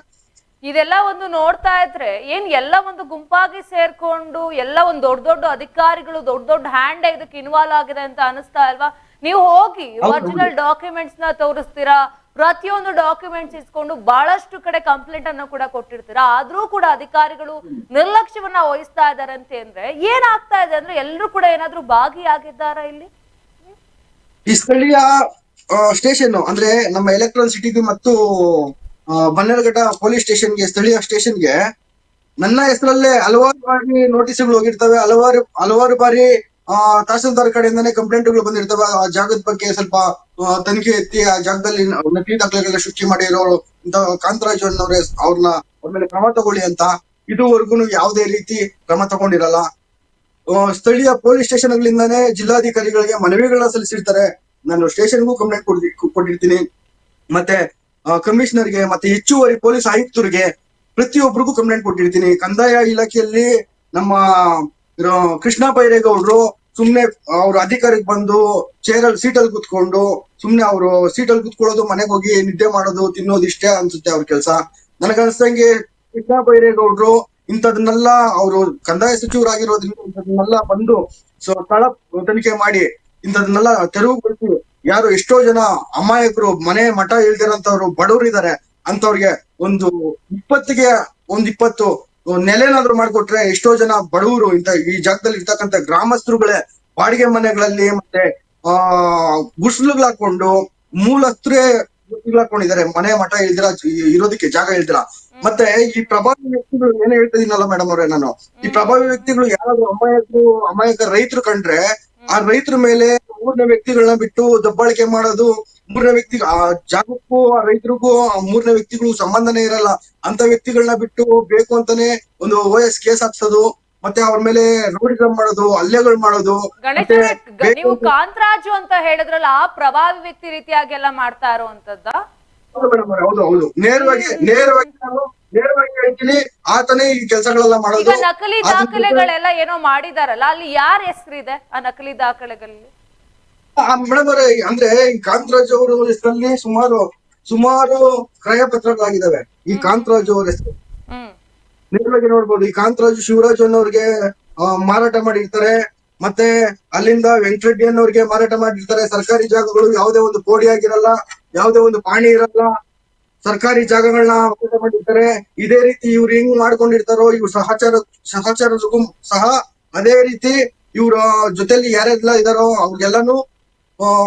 ಇದೆಲ್ಲ ಒಂದು ನೋಡ್ತಾ ಇದ್ರೆ ಏನ್ ಎಲ್ಲ ಒಂದು ಗುಂಪಾಗಿ ಸೇರ್ಕೊಂಡು ಎಲ್ಲ ಒಂದ್ ದೊಡ್ಡ ದೊಡ್ಡ ಅಧಿಕಾರಿಗಳು ದೊಡ್ಡ ದೊಡ್ಡ ಹ್ಯಾಂಡ್ ಇದಕ್ಕೆ ಇನ್ವಾಲ್ವ್ ಆಗಿದೆ ಅಂತ ಅನಿಸ್ತಾ ಅಲ್ವಾ ನೀವು ಹೋಗಿ. ಒರಿಜಿನಲ್ ಡಾಕ್ಯುಮೆಂಟ್ಸ್ನ ತೋರಿಸ್ತೀರಾ? ಪ್ರತಿಯೊಂದು ಡಾಕ್ಯುಮೆಂಟ್ಸ್ ಇಸ್ಕೊಂಡು ಬಹಳಷ್ಟು ಕಡೆ ಕಂಪ್ಲೇಂಟ್ ಅನ್ನು ಕೂಡ ಕೊಟ್ಟಿರ್ತೀರ? ಆದ್ರೂ ಕೂಡ ಅಧಿಕಾರಿಗಳು ನಿರ್ಲಕ್ಷ್ಯವನ್ನ ವಹಿಸ್ತಾ ಇದಾರಂತೆ ಅಂದ್ರೆ ಏನಾಗ್ತಾ ಇದೆ ಅಂದ್ರೆ ಎಲ್ಲರೂ ಕೂಡ ಏನಾದ್ರೂ ಭಾಗಿಯಾಗಿದ್ದಾರಾ ಇಲ್ಲಿ? ಈ ಸ್ಥಳೀಯ ಸ್ಟೇಷನ್ ಅಂದ್ರೆ ನಮ್ಮ ಎಲೆಕ್ಟ್ರಾನ್ ಸಿಟಿಗೆ ಮತ್ತು ಬನ್ನೇರಘಟ್ಟ ಪೊಲೀಸ್ ಸ್ಟೇಷನ್ಗೆ ಸ್ಥಳೀಯ ಸ್ಟೇಷನ್ಗೆ ನನ್ನ ಹೆಸರಲ್ಲೇ ಹಲವಾರು ಬಾರಿ ನೋಟಿಸ್ಗಳು ಹೋಗಿರ್ತವೆ. ಹಲವಾರು ಹಲವಾರು ಬಾರಿ ಆ, ತಹಸೀಲ್ದಾರ್ ಕಡೆಯಿಂದಾನೇ ಕಂಪ್ಲೇಂಟ್ಗಳು ಬಂದಿರ್ತವೆ. ಆ ಜಾಗದ ಬಗ್ಗೆ ಸ್ವಲ್ಪ ತನಿಖೆ ಎತ್ತಿ ಆ ಜಾಗದಲ್ಲಿ ನಕಲಿ ದಾಖಲೆಗಳ ಸೃಷ್ಟಿ ಮಾಡಿರೋರು ಅಂತ ಕಾಂತರಾಜ್ ಅವ್ರೇ ಅವ್ರನ್ನ ಅವ್ರ ಮೇಲೆ ಕ್ರಮ ತಗೊಳ್ಳಿ ಅಂತ ಇದುವರೆಗೂ ಯಾವುದೇ ರೀತಿ ಕ್ರಮ ತಗೊಂಡಿರಲ್ಲ. ಸ್ಥಳೀಯ ಪೊಲೀಸ್ ಸ್ಟೇಷನ್ಗಳಿಂದಾನೇ ಜಿಲ್ಲಾಧಿಕಾರಿಗಳಿಗೆ ಮನವಿಗಳನ್ನ ಸಲ್ಲಿಸಿರ್ತಾರೆ. ನಾನು ಸ್ಟೇಷನ್ಗೂ ಕಂಪ್ಲೇಂಟ್ ಕೊಟ್ಟಿರ್ತೀನಿ. ಮತ್ತೆ ಕಮಿಷನರ್ಗೆ ಮತ್ತೆ ಹೆಚ್ಚುವರಿ ಪೊಲೀಸ್ ಆಯುಕ್ತರಿಗೆ ಪ್ರತಿಯೊಬ್ಬರಿಗೂ ಕಂಪ್ಲೇಂಟ್ ಕೊಟ್ಟಿರ್ತೀನಿ. ಕಂದಾಯ ಇಲಾಖೆಯಲ್ಲಿ ನಮ್ಮ ಕೃಷ್ಣ ಬೈರೇಗೌಡರು ಸುಮ್ನೆ ಅವ್ರ ಅಧಿಕಾರಿಗೆ ಬಂದು ಚೇರಲ್ಲಿ ಅಲ್ಲಿ ಕುತ್ಕೊಂಡು ಸುಮ್ನೆ ಅವರು ಸೀಟಲ್ಲಿ ಕುತ್ಕೊಳ್ಳೋದು, ಮನೆಗೆ ಹೋಗಿ ನಿದ್ದೆ ಮಾಡೋದು, ತಿನ್ನೋದು ಇಷ್ಟೇ ಅನ್ಸುತ್ತೆ ಅವ್ರ ಕೆಲಸ. ನನಗನ್ಸ್ದಂಗೆ ಕೃಷ್ಣ ಬೈರೇಗೌಡರು ಇಂಥದನ್ನೆಲ್ಲ ಅವರು ಕಂದಾಯ ಸಚಿವರಾಗಿರೋದ್ರಿಂದ ಇಂಥದನ್ನೆಲ್ಲ ಬಂದು ಸೊ ಸ್ಥಳ ತನಿಖೆ ಮಾಡಿ ಇಂಥದನ್ನೆಲ್ಲ ತೆರವುಗೊಳಿಸಿ ಯಾರು ಎಷ್ಟೋ ಜನ ಅಮಾಯಕರು, ಮನೆ ಮಠ ಇಲ್ದಿರೋಂಥವ್ರು ಬಡವರು ಇದಾರೆ ಅಂತವ್ರಿಗೆ ಒಂದು ಇಪ್ಪತ್ತಿಗೆ ಒಂದ್ ಇಪ್ಪತ್ತು ನೆಲೆನಾದ್ರೂ ಮಾಡ್ಕೊಟ್ರೆ ಎಷ್ಟೋ ಜನ ಬಡವರು ಇಂತ ಈ ಜಾಗದಲ್ಲಿ ಇರ್ತಕ್ಕಂಥ ಗ್ರಾಮಸ್ಥರುಗಳೇ ಬಾಡಿಗೆ ಮನೆಗಳಲ್ಲಿ ಮತ್ತೆ ಆ ಗುಡ್ಸ್ಲುಗಳಾಕೊಂಡು ಮೂಲತ್ರೇ ಹಾಕೊಂಡಿದ್ದಾರೆ ಮನೆ ಮಠ ಇಲ್ದಿರ ಇರೋದಕ್ಕೆ ಜಾಗ ಇಲ್ದಿರ. ಮತ್ತೆ ಈ ಪ್ರಭಾವಿ ವ್ಯಕ್ತಿಗಳು ಏನೇ ಹೇಳ್ತಿದ್ದೀನಲ್ಲ ಮೇಡಮ್ ಅವ್ರೆ ನಾನು. ಈ ಪ್ರಭಾವಿ ವ್ಯಕ್ತಿಗಳು ಯಾರಾದ್ರೂ ಅಮಾಯಕರು ಅಮಾಯಕ ರೈತರು ಕಂಡ್ರೆ ಆ ರೈತರ ಮೇಲೆ ಮೂರನೇ ವ್ಯಕ್ತಿಗಳನ್ನ ಬಿಟ್ಟು ದಬ್ಬಾಳಿಕೆ ಮಾಡೋದು ಮೂರನೇ ವ್ಯಕ್ತಿ ಆ ಜಾಗಕ್ಕೂ ಆ ರೈತರಿಗೂ ಆ ಮೂರನೇ ವ್ಯಕ್ತಿಗಳು ಸಂಬಂಧನೇ ಇರಲ್ಲ. ಅಂತ ವ್ಯಕ್ತಿಗಳನ್ನ ಬಿಟ್ಟು ಬೇಕು ಅಂತಾನೆ ಒಂದು ಓ ಎಸ್ ಕೇಸ್ ಹಾಕ್ಸೋದು ಮತ್ತೆ ಅವ್ರ ಮೇಲೆ ರೋಡಿಸಮ್ ಮಾಡೋದು ಹಲ್ಲೆಗಳು ಮಾಡೋದು ನೀವು ಕಾಂತರಾಜು ಅಂತ ಹೇಳಿದ್ರಲ್ಲ ಆ ಪ್ರಭಾವಿ ವ್ಯಕ್ತಿ ರೀತಿಯಾಗಿ ಎಲ್ಲ ಮಾಡ್ತಾ ಇರುವಂತದ್ದ ಹೌದು ನೇರವಾಗಿ ನೇರವಾಗಿ ನಾನು ನೇರವಾಗಿ ಹೇಳ್ತೀನಿ ಆತನೇ ಈ ಕೆಲಸಗಳೆಲ್ಲ ಈಗ ಮಾಡೋದು. ನಕಲಿ ದಾಖಲೆಗಳೆಲ್ಲ ಏನೋ ಮಾಡಿದಾರಲ್ಲ ಅಲ್ಲಿ ಯಾರ ಹೆಸರಿದೆ ಆ ನಕಲಿ ದಾಖಲೆಗಳಲ್ಲಿ ಮೇಡಮ್ ಅವರೇ ಅಂದ್ರೆ ಈ ಕಾಂತರಾಜ್ ಅವರು ಹೆಸರಲ್ಲಿ ಸುಮಾರು ಸುಮಾರು ಕ್ರಯ ಪತ್ರಗಳಾಗಿದ್ದಾವೆ ಈ ಕಾಂತರಾಜ್ ಅವರ ಹೆಸರು. ಹ್ಮ್. ನೇರವಾಗಿ ನೋಡ್ಬೋದು ಈ ಕಾಂತರಾಜು ಶಿವರಾಜ್ ಅನ್ನೋರಿಗೆ ಆ, ಮಾರಾಟ ಮಾಡಿರ್ತಾರೆ. ಮತ್ತೆ ಅಲ್ಲಿಂದ ವೆಂಕಟರೆಡ್ಡಿ ಅನ್ನೋರ್ಗೆ ಮಾರಾಟ ಮಾಡಿರ್ತಾರೆ. ಸರ್ಕಾರಿ ಜಾಗಗಳು ಯಾವುದೇ ಒಂದು ಕೋಡಿ ಆಗಿರಲ್ಲ. ಯಾವುದೇ ಒಂದು ಪಾಣಿ ಇರಲ್ಲ. ಸರ್ಕಾರಿ ಜಾಗಗಳನ್ನ ಮಾರಾಟ ಮಾಡಿರ್ತಾರೆ. ಇದೇ ರೀತಿ ಇವ್ರು ಹೆಂಗ್ ಮಾಡ್ಕೊಂಡಿರ್ತಾರೋ, ಇವ್ರು ಸಹಚಾರ ಸಹಚಾರರಿಗೂ ಸಹ ಅದೇ ರೀತಿ ಇವ್ರ ಜೊತೆಲಿ ಯಾರೆಲ್ಲ ಇದಾರೋ ಅವ್ರಿಗೆಲ್ಲಾನು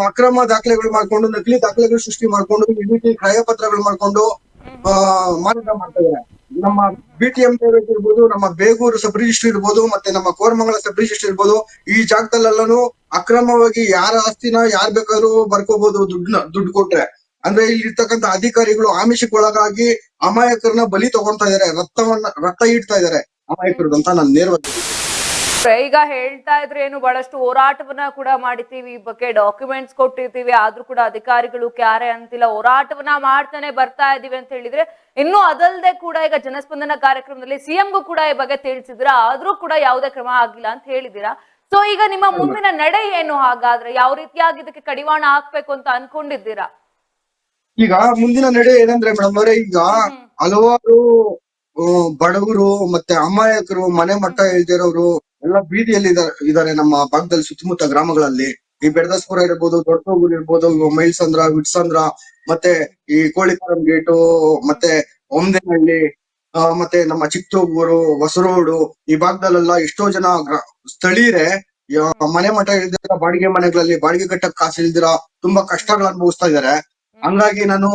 ಅಕ್ರಮ ದಾಖಲೆಗಳು ಮಾಡ್ಕೊಂಡು, ನಕಲಿ ದಾಖಲೆಗಳು ಸೃಷ್ಟಿ ಮಾಡ್ಕೊಂಡು ಈ ರೀತಿ ಕ್ರಯ ಪತ್ರಗಳು ಮಾಡ್ಕೊಂಡು ಮಾರಾಟ ಮಾಡ್ತಾ ಇದಾರೆ. ನಮ್ಮ ಬಿ ಟಿ ಎಂ ಇರ್ಬೋದು, ನಮ್ಮ ಬೇಗೂರು ಸಬ್ ರಿಜಿಸ್ಟರ್ ಇರ್ಬೋದು, ಮತ್ತೆ ನಮ್ಮ ಕೋರಮಂಗಲ ಸಬ್ ರಿಜಿಸ್ಟರ್ ಇರ್ಬೋದು, ಈ ಜಾಗದಲ್ಲೆಲ್ಲಾನು ಅಕ್ರಮವಾಗಿ ಯಾರ ಆಸ್ತಿನ ಯಾರ್ ಬೇಕಾದ್ರೂ ಬರ್ಕೋಬಹುದು ದುಡ್ಡನ್ನ, ದುಡ್ಡು ಕೊಟ್ರೆ. ಅಂದ್ರೆ ಇಲ್ಲಿ ಇರ್ತಕ್ಕಂತ ಅಧಿಕಾರಿಗಳು ಆಮಿಷಕ್ಕೊಳಗಾಗಿ ಅಮಾಯಕರನ್ನ ಬಲಿ ತಗೊಂತಾ ಇದಾರೆ, ರಕ್ತವನ್ನ, ರಕ್ತ ಇಡ್ತಾ ಇದಾರೆ. ಅಮಾಯಕರದ್ದು ಅಂತ ನಾನು ನೇರವಾಗಿ ಈಗ ಹೇಳ್ತಾ ಇದ್ರೆ ಏನು ಬಹಳಷ್ಟು ಹೋರಾಟವನ್ನ ಕೂಡ ಮಾಡಿತೀವಿ ಈ ಬಗ್ಗೆ ಡಾಕ್ಯುಮೆಂಟ್ಸ್ ಕೊಟ್ಟಿರ್ತೀವಿ ಆದ್ರೂ ಕೂಡ ಅಧಿಕಾರಿಗಳು ಕ್ಯಾರೆ ಅಂತಿಲ್ಲ. ಹೋರಾಟವನ್ನ ಮಾಡ್ತಾನೆ ಬರ್ತಾ ಇದೀವಿ ಅಂತ ಹೇಳಿದ್ರೆ ಇನ್ನು ಅದಲ್ಲದೆ ಕೂಡ ಈಗ ಜನಸ್ಪಂದನ ಕಾರ್ಯಕ್ರಮದಲ್ಲಿ ಸಿಎಂಗೂ ಕೂಡ ಈ ಬಗ್ಗೆ ತಿಳಿಸಿದ್ರ ಆದ್ರೂ ಕೂಡ ಯಾವುದೇ ಕ್ರಮ ಆಗಿಲ್ಲ ಅಂತ ಹೇಳಿದೀರಾ ಸೊ ಈಗ ನಿಮ್ಮ ಮುಂದಿನ ನಡೆ ಏನು ಹಾಗಾದ್ರೆ? ಯಾವ ರೀತಿಯಾಗಿ ಇದಕ್ಕೆ ಕಡಿವಾಣ ಹಾಕ್ಬೇಕು ಅಂತ ಅನ್ಕೊಂಡಿದ್ದೀರಾ? ಈಗ ಮುಂದಿನ ನಡೆ ಏನಂದ್ರೆ ಮೇಡಮ್ ಅವರೇ ಈಗ ಹಲವಾರು ಬಡವರು ಮತ್ತೆ ಅಮಾಯಕರು ಮನೆ ಮಟ್ಟ ಇಲ್ದಿರೋರು ಎಲ್ಲ ಬೀದಿಯಲ್ಲಿ ಇದಾರೆ- ನಮ್ಮ ಭಾಗದಲ್ಲಿ ಸುತ್ತಮುತ್ತ ಗ್ರಾಮಗಳಲ್ಲಿ. ಈ ಬೆಡದಾಸ್ಪುರ ಇರ್ಬೋದು ದೊಡ್ಡಗೂರು ಇರ್ಬೋದು, ಮೈಲ್ಸಂದ್ರ, ವಿಟ್ಸಂದ್ರ, ಮತ್ತೆ ಈ ಕೋಳಿಪುರಂ ಗೇಟು, ಮತ್ತೆ ಒಮ್ದೇನಹಳ್ಳಿ ಮತ್ತೆ ನಮ್ಮ ಚಿಕ್ಕತೋಗೂರು ಹೊಸರೋಡು, ಈ ಭಾಗದಲ್ಲೆಲ್ಲ ಎಷ್ಟೋ ಜನ ಸ್ಥಳೀಯರೇ ಮನೆ ಮಠ ಇಲ್ದಿರ ಬಾಡಿಗೆ ಮನೆಗಳಲ್ಲಿ ಬಾಡಿಗೆ ಕಟ್ಟಕ್ ಕಾಸು ಇಲ್ದಿರ ತುಂಬಾ ಕಷ್ಟಗಳು ಅನುಭವಿಸ್ತಾ ಇದಾರೆ. ಹಂಗಾಗಿ ನಾನು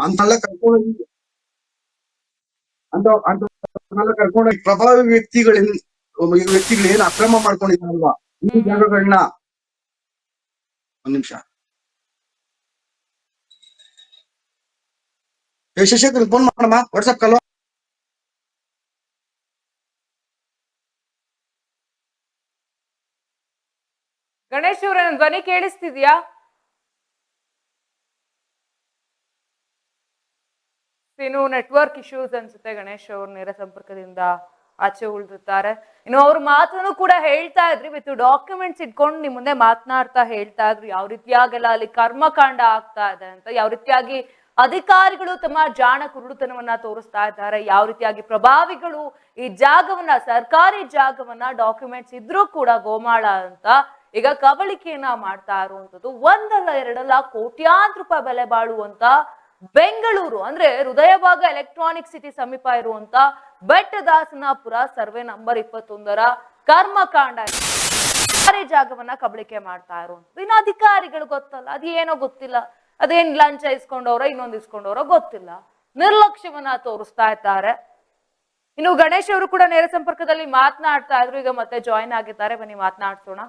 ಅಂತೆಲ್ಲ ಕರ್ಕೊಂಡು ಅಂತ ಅಂತ ಕರ್ಕೊಂಡು ಪ್ರಭಾವಿ ವ್ಯಕ್ತಿಗಳಿಂದ ವ್ಯಕ್ತಿಗಳು ಏನ್ ಅಕ್ರಮ ಮಾಡ್ಕೊಂಡಿದ್ದಾರಲ್ವಾ? ಈ ಜಾಗಗಳನ್ನ ಒಂದ್ ನಿಮಿಷ. ಶಶಿಕರ್ ಫೋನ್ ಮಾಡಮ್ಮ ವಾಟ್ಸಪ್ ಕಲ್ವಾ ಗಣೇಶ್ ಅವರ ಧ್ವನಿ ಕೇಳಿಸ್ತಿದ್ಯಾ? ಏನು ನೆಟ್ವರ್ಕ್ ಇಶ್ಯೂಸ್ ಅನ್ಸುತ್ತೆ ಗಣೇಶ್ ಅವ್ರ ನೇರ ಸಂಪರ್ಕದಿಂದ. ಆಚೆ ಉಳಿದಿರ್ತಾರೆ ಇನ್ನು ಅವ್ರ ಮಾತನ್ನು ಕೂಡ ಹೇಳ್ತಾ ಇದ್ರಿ ವಿತ್ ಡಾಕ್ಯುಮೆಂಟ್ಸ್ ಇಟ್ಕೊಂಡು ನಿಮ್ ಮುಂದೆ ಮಾತನಾಡ್ತಾ ಹೇಳ್ತಾ ಇದ್ರು. ಯಾವ ರೀತಿಯಾಗೆಲ್ಲ ಅಲ್ಲಿ ಕರ್ಮಕಾಂಡ ಆಗ್ತಾ ಇದೆ ಅಂತ, ಯಾವ ರೀತಿಯಾಗಿ ಅಧಿಕಾರಿಗಳು ತಮ್ಮ ಜಾಣ ಕುರುಡುತನವನ್ನ ತೋರಿಸ್ತಾ ಇದ್ದಾರೆ, ಯಾವ ರೀತಿಯಾಗಿ ಪ್ರಭಾವಿಗಳು ಈ ಜಾಗವನ್ನ, ಸರ್ಕಾರಿ ಜಾಗವನ್ನ ಡಾಕ್ಯುಮೆಂಟ್ಸ್ ಇದ್ರೂ ಕೂಡ ಗೋಮಾಳ ಅಂತ ಈಗ ಕಬಳಿಕೆಯನ್ನ ಮಾಡ್ತಾ ಇರುವಂತದ್ದು ಒಂದಲ್ಲ ಎರಡಲ್ಲ ಕೋಟ್ಯಾಂತರ ರೂಪಾಯಿ ಬೆಲೆ ಬಾಳುವಂತ ಬೆಂಗಳೂರು ಅಂದ್ರೆ ಹೃದಯ ಭಾಗ ಎಲೆಕ್ಟ್ರಾನಿಕ್ ಸಿಟಿ ಸಮೀಪ ಇರುವಂತ ಬೆಟ್ಟದಾಸನಾಪುರ ಸರ್ವೆ ನಂಬರ್ ಇಪ್ಪತ್ತೊಂದರ ಕರ್ಮಕಾಂಡ. ಸರ್ಕಾರಿ ಜಾಗವನ್ನ ಕಬಳಿಕೆ ಮಾಡ್ತಾ ಇರುವಂತದ್ದು ಇನ್ನು ಅಧಿಕಾರಿಗಳು ಗೊತ್ತಲ್ಲ ಅದು ಏನೋ ಗೊತ್ತಿಲ್ಲ. ಅದೇನ್ ಲಂಚ ಇಸ್ಕೊಂಡವ್ರ ಇನ್ನೊಂದು ಇಸ್ಕೊಂಡವ್ರ ಗೊತ್ತಿಲ್ಲ. ನಿರ್ಲಕ್ಷ್ಯವನ್ನ ತೋರಿಸ್ತಾ ಇದ್ದಾರೆ. ಇನ್ನು ಗಣೇಶ್ ಅವರು ಕೂಡ ನೇರ ಸಂಪರ್ಕದಲ್ಲಿ ಮಾತನಾಡ್ತಾ ಇದ್ರು. ಈಗ ಮತ್ತೆ ಜಾಯಿನ್ ಆಗಿದ್ದಾರೆ. ಬನ್ನಿ ಮಾತನಾಡ್ಸೋಣ.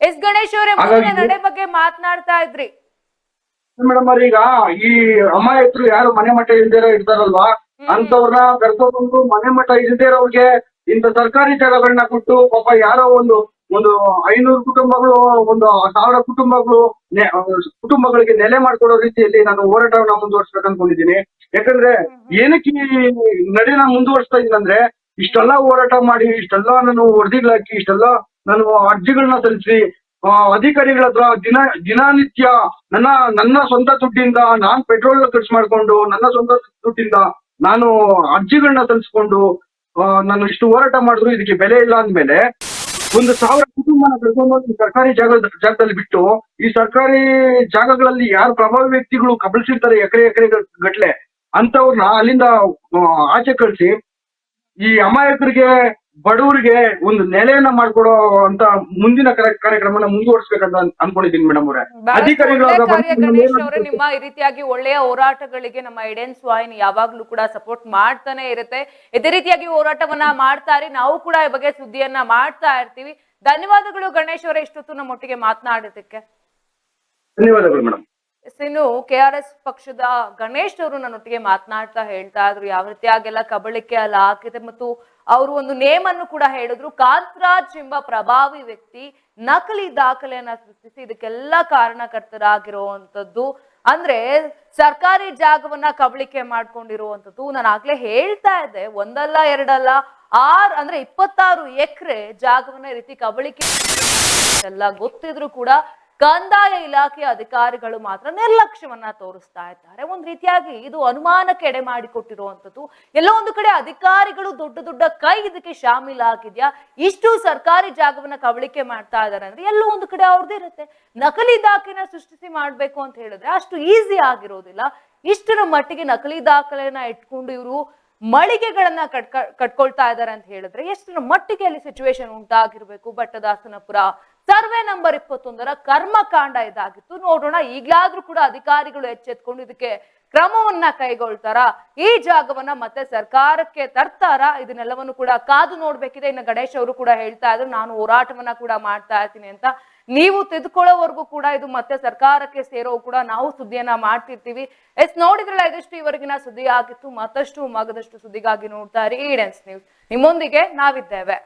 ಎಸ್ ಗಣೇಶ್ ಅವರೇ ಮೊದಲ ನಡೆ ಬಗ್ಗೆ ಮಾತನಾಡ್ತಾ ಇದ್ರಿ. ಮೇಡಮ್ ಅವ್ರ ಈಗ ಈ ಅಮಾಯಕರು ಯಾರು ಮನೆ ಮಠ ಇಲ್ದಿರೋ ಇರ್ತಾರಲ್ವಾ? ಅಂತವ್ರನ್ನ ಕರ್ಕೊಂಡ್ಬಂದು ಮನೆ ಮಠ ಇಲ್ದೇ ಇರೋರ್ಗೆ ಇಂಥ ಸರ್ಕಾರಿ ಜಾಗಗಳನ್ನ ಕೊಟ್ಟು ಪಾಪ ಯಾರೋ ಒಂದು ಒಂದು ಐನೂರು ಕುಟುಂಬಗಳು ಒಂದು ಸಾವಿರ ಕುಟುಂಬಗಳು ಕುಟುಂಬಗಳಿಗೆ ನೆಲೆ ಮಾಡ್ಕೊಡೋ ರೀತಿಯಲ್ಲಿ ನಾನು ಹೋರಾಟವನ್ನ ಮುಂದುವರ್ಸ್ಬೇಕು ಅನ್ಕೊಂಡಿದ್ದೀನಿ. ಯಾಕಂದ್ರೆ ಏನಕ್ಕೆ ಈ ನಡೆನ ಮುಂದುವರ್ಸ್ತಾ ಇದ್ದೀನಂದ್ರೆ ಇಷ್ಟೆಲ್ಲ ಹೋರಾಟ ಮಾಡಿ ಇಷ್ಟೆಲ್ಲ ನಾನು ವರದಿಗಳಾಕಿ ಇಷ್ಟೆಲ್ಲ ನಾನು ಅರ್ಜಿಗಳನ್ನ ಸಲ್ಲಿಸಿ ಅಧಿಕಾರಿಗಳ ಹತ್ರ ದಿನ, ದಿನನಿತ್ಯ ನನ್ನ ನನ್ನ ಸ್ವಂತ ದುಡ್ಡಿಂದ ನಾನ್ ಪೆಟ್ರೋಲ್ ಖರ್ಚು ಮಾಡ್ಕೊಂಡು, ನನ್ನ ಸ್ವಂತ ದುಡ್ಡಿಂದ ನಾನು ಅರ್ಜಿಗಳನ್ನ ಸಲ್ಲಿಸ್ಕೊಂಡು ನಾನು ಇಷ್ಟು ಹೋರಾಟ ಮಾಡಿದ್ರು, ಇದಕ್ಕೆ ಬೆಲೆ ಇಲ್ಲ ಅಂದ್ಮೇಲೆ ಒಂದು ಸಾವಿರ ಕುಟುಂಬನ ಕರ್ಕೊಂಡು ಹೋಗಿ ಸರ್ಕಾರಿ ಜಾಗ ಜಾಗದಲ್ಲಿ ಬಿಟ್ಟು, ಈ ಸರ್ಕಾರಿ ಜಾಗಗಳಲ್ಲಿ ಯಾರು ಪ್ರಭಾವಿ ವ್ಯಕ್ತಿಗಳು ಕಬಳಿಸಿರ್ತಾರೆ ಎಕರೆ ಎಕರೆ ಗಟ್ಲೆ ಅಂತವ್ರನ್ನ ಅಲ್ಲಿಂದ ಆಚೆ ಕಳಿಸಿ, ಈ ಅಮಾಯಕರಿಗೆ ಬಡವರಿಗೆ ಒಂದು ನೆಲೆಯನ್ನ ಮಾಡ್ಕೊಡೋ ಅಂತ ಮುಂದಿನ ಕಾರ್ಯ- ಕಾರ್ಯಕ್ರಮನ ಮುಂದುವರಿಸಬೇಕಂತ ಅನ್ಕೊಂಡಿದ್ದೀನಿ ಮೇಡಮ್ ಅವರೇ. ಅಧಿಕಾರಿಗಳು ನಿಮ್ಮ ಈ ರೀತಿಯಾಗಿ ಒಳ್ಳೆಯ ಹೋರಾಟಗಳಿಗೆ ನಮ್ಮ ಎಡೆನ್ ವಾಹಿನಿ ಯಾವಾಗ್ಲೂ ಕೂಡ ಸಪೋರ್ಟ್ ಮಾಡ್ತಾನೆ ಇರುತ್ತೆ. ಇದೇ ರೀತಿಯಾಗಿ ಹೋರಾಟವನ್ನ ಮಾಡ್ತಾರೆ ನಾವು ಕೂಡ ಈ ಬಗ್ಗೆ ಸುದ್ದಿಯನ್ನ ಮಾಡ್ತಾ ಇರ್ತೀವಿ. ಧನ್ಯವಾದಗಳು ಗಣೇಶ್ ಅವರೇ ಇಷ್ಟೊತ್ತು ನಮ್ಮೊಟ್ಟಿಗೆ ಮಾತನಾಡೋದಕ್ಕೆ ಧನ್ಯವಾದಗಳು ಮೇಡಮ್ ಇನ್ನು ಕೆ ಆರ್ ಎಸ್ ಪಕ್ಷದ ಗಣೇಶ್ ಅವರು ನನ್ನೊಟ್ಟಿಗೆ ಮಾತನಾಡ್ತಾ ಹೇಳ್ತಾ ಇದ್ರು. ಯಾವ ರೀತಿಯಾಗೆಲ್ಲ ಕಬಳಿಕೆ ಅಲ್ಲ ಆಗಿದೆ ಮತ್ತು ಅವರು ಒಂದು ನೇಮ್ ಅನ್ನು ಕೂಡ ಹೇಳಿದ್ರು. ಕಾಂತರಾಜ್ ಎಂಬ ಪ್ರಭಾವಿ ವ್ಯಕ್ತಿ ನಕಲಿ ದಾಖಲೆಯನ್ನ ಸೃಷ್ಟಿಸಿ ಇದಕ್ಕೆಲ್ಲ ಕಾರಣಕರ್ತರಾಗಿರುವಂತದ್ದು ಅಂದ್ರೆ ಸರ್ಕಾರಿ ಜಾಗವನ್ನ ಕಬಳಿಕೆ ಮಾಡ್ಕೊಂಡಿರುವಂತದ್ದು ನಾನು ಆಗ್ಲೇ ಹೇಳ್ತಾ ಇದ್ದೆ, ಒಂದಲ್ಲ, ಎರಡಲ್ಲ, ಆರ್ ಅಂದ್ರೆ ಇಪ್ಪತ್ತಾರು ಎಕರೆ ಜಾಗವನ್ನ ರೀತಿ ಕಬಳಿಕೆ ಎಲ್ಲ ಗೊತ್ತಿದ್ರು ಕೂಡ ಕಂದಾಯ ಇಲಾಖೆಯ ಅಧಿಕಾರಿಗಳು ಮಾತ್ರ ನಿರ್ಲಕ್ಷ್ಯವನ್ನ ತೋರಿಸ್ತಾ ಇದ್ದಾರೆ. ಒಂದ್ ರೀತಿಯಾಗಿ ಇದು ಅನುಮಾನಕ್ಕೆ ಎಡೆ ಮಾಡಿಕೊಟ್ಟಿರುವಂತದ್ದು ಎಲ್ಲೋ ಒಂದು ಕಡೆ ಅಧಿಕಾರಿಗಳು ದೊಡ್ಡ ದೊಡ್ಡ ಕೈ ಇದಕ್ಕೆ ಶಾಮೀಲಾಗಿದ್ಯಾ ಇಷ್ಟು ಸರ್ಕಾರಿ ಜಾಗವನ್ನ ಕವಳಿಕೆ ಮಾಡ್ತಾ ಇದಾರೆ ಅಂದ್ರೆ ಎಲ್ಲೋ ಒಂದು ಕಡೆ ಅವ್ರದ್ದು ಇರುತ್ತೆ. ನಕಲಿ ದಾಖಲೆನ ಸೃಷ್ಟಿಸಿ ಮಾಡ್ಬೇಕು ಅಂತ ಹೇಳಿದ್ರೆ ಅಷ್ಟು ಈಸಿ ಆಗಿರೋದಿಲ್ಲ. ಇಷ್ಟರ ಮಟ್ಟಿಗೆ ನಕಲಿ ದಾಖಲೆನ ಇಟ್ಕೊಂಡು ಇವರು ಮಳಿಗೆಗಳನ್ನ ಕಟ್ಕ, ಕಟ್ಕೊಳ್ತಾ ಇದ್ದಾರೆ ಅಂತ ಹೇಳಿದ್ರೆ ಎಷ್ಟರ ಮಟ್ಟಿಗೆ ಅಲ್ಲಿ ಸಿಚುವೇಶನ್ ಉಂಟಾಗಿರ್ಬೇಕು? ಬಟ್ಟದಾಸನಪುರ ಸರ್ವೆ ನಂಬರ್ ಇಪ್ಪತ್ತೊಂದರ ಕರ್ಮಕಾಂಡ ಇದಾಗಿತ್ತು. ನೋಡೋಣ, ಈಗ್ಲಾದ್ರೂ ಕೂಡ ಅಧಿಕಾರಿಗಳು ಎಚ್ಚೆತ್ಕೊಂಡು ಇದಕ್ಕೆ ಕ್ರಮವನ್ನ ಕೈಗೊಳ್ತಾರ. ಈ ಜಾಗವನ್ನ ಮತ್ತೆ ಸರ್ಕಾರಕ್ಕೆ ತರ್ತಾರ? ಇದನ್ನೆಲ್ಲವನ್ನು ಕೂಡ ಕಾದು ನೋಡ್ಬೇಕಿದೆ. ಇನ್ನು ಗಣೇಶ್ ಅವರು ಕೂಡ ಹೇಳ್ತಾ ಇದ್ರು, ನಾನು ಹೋರಾಟವನ್ನ ಕೂಡ ಮಾಡ್ತಾ ಇರ್ತೀನಿ ಅಂತ. ನೀವು ತಿದ್ಕೊಳ್ಳೋವರೆಗೂ ಕೂಡ ಇದು ಮತ್ತೆ ಸರ್ಕಾರಕ್ಕೆ ಸೇರೋ ಕೂಡ ನಾವು ಸುದ್ದಿಯನ್ನ ಮಾಡ್ತಿರ್ತೀವಿ. ಎಸ್, ನೋಡಿದ್ರಲ್ಲ, ಇದಿಷ್ಟು ಇವರೆಗಿನ ಸುದ್ದಿ ಆಗಿತ್ತು. ಮತ್ತಷ್ಟು ಮಗದಷ್ಟು ಸುದ್ದಿಗಾಗಿ ನೋಡ್ತಾ ಇರಿ. Edens news. ನಿಮ್ಮೊಂದಿಗೆ ನಾವಿದ್ದೇವೆ.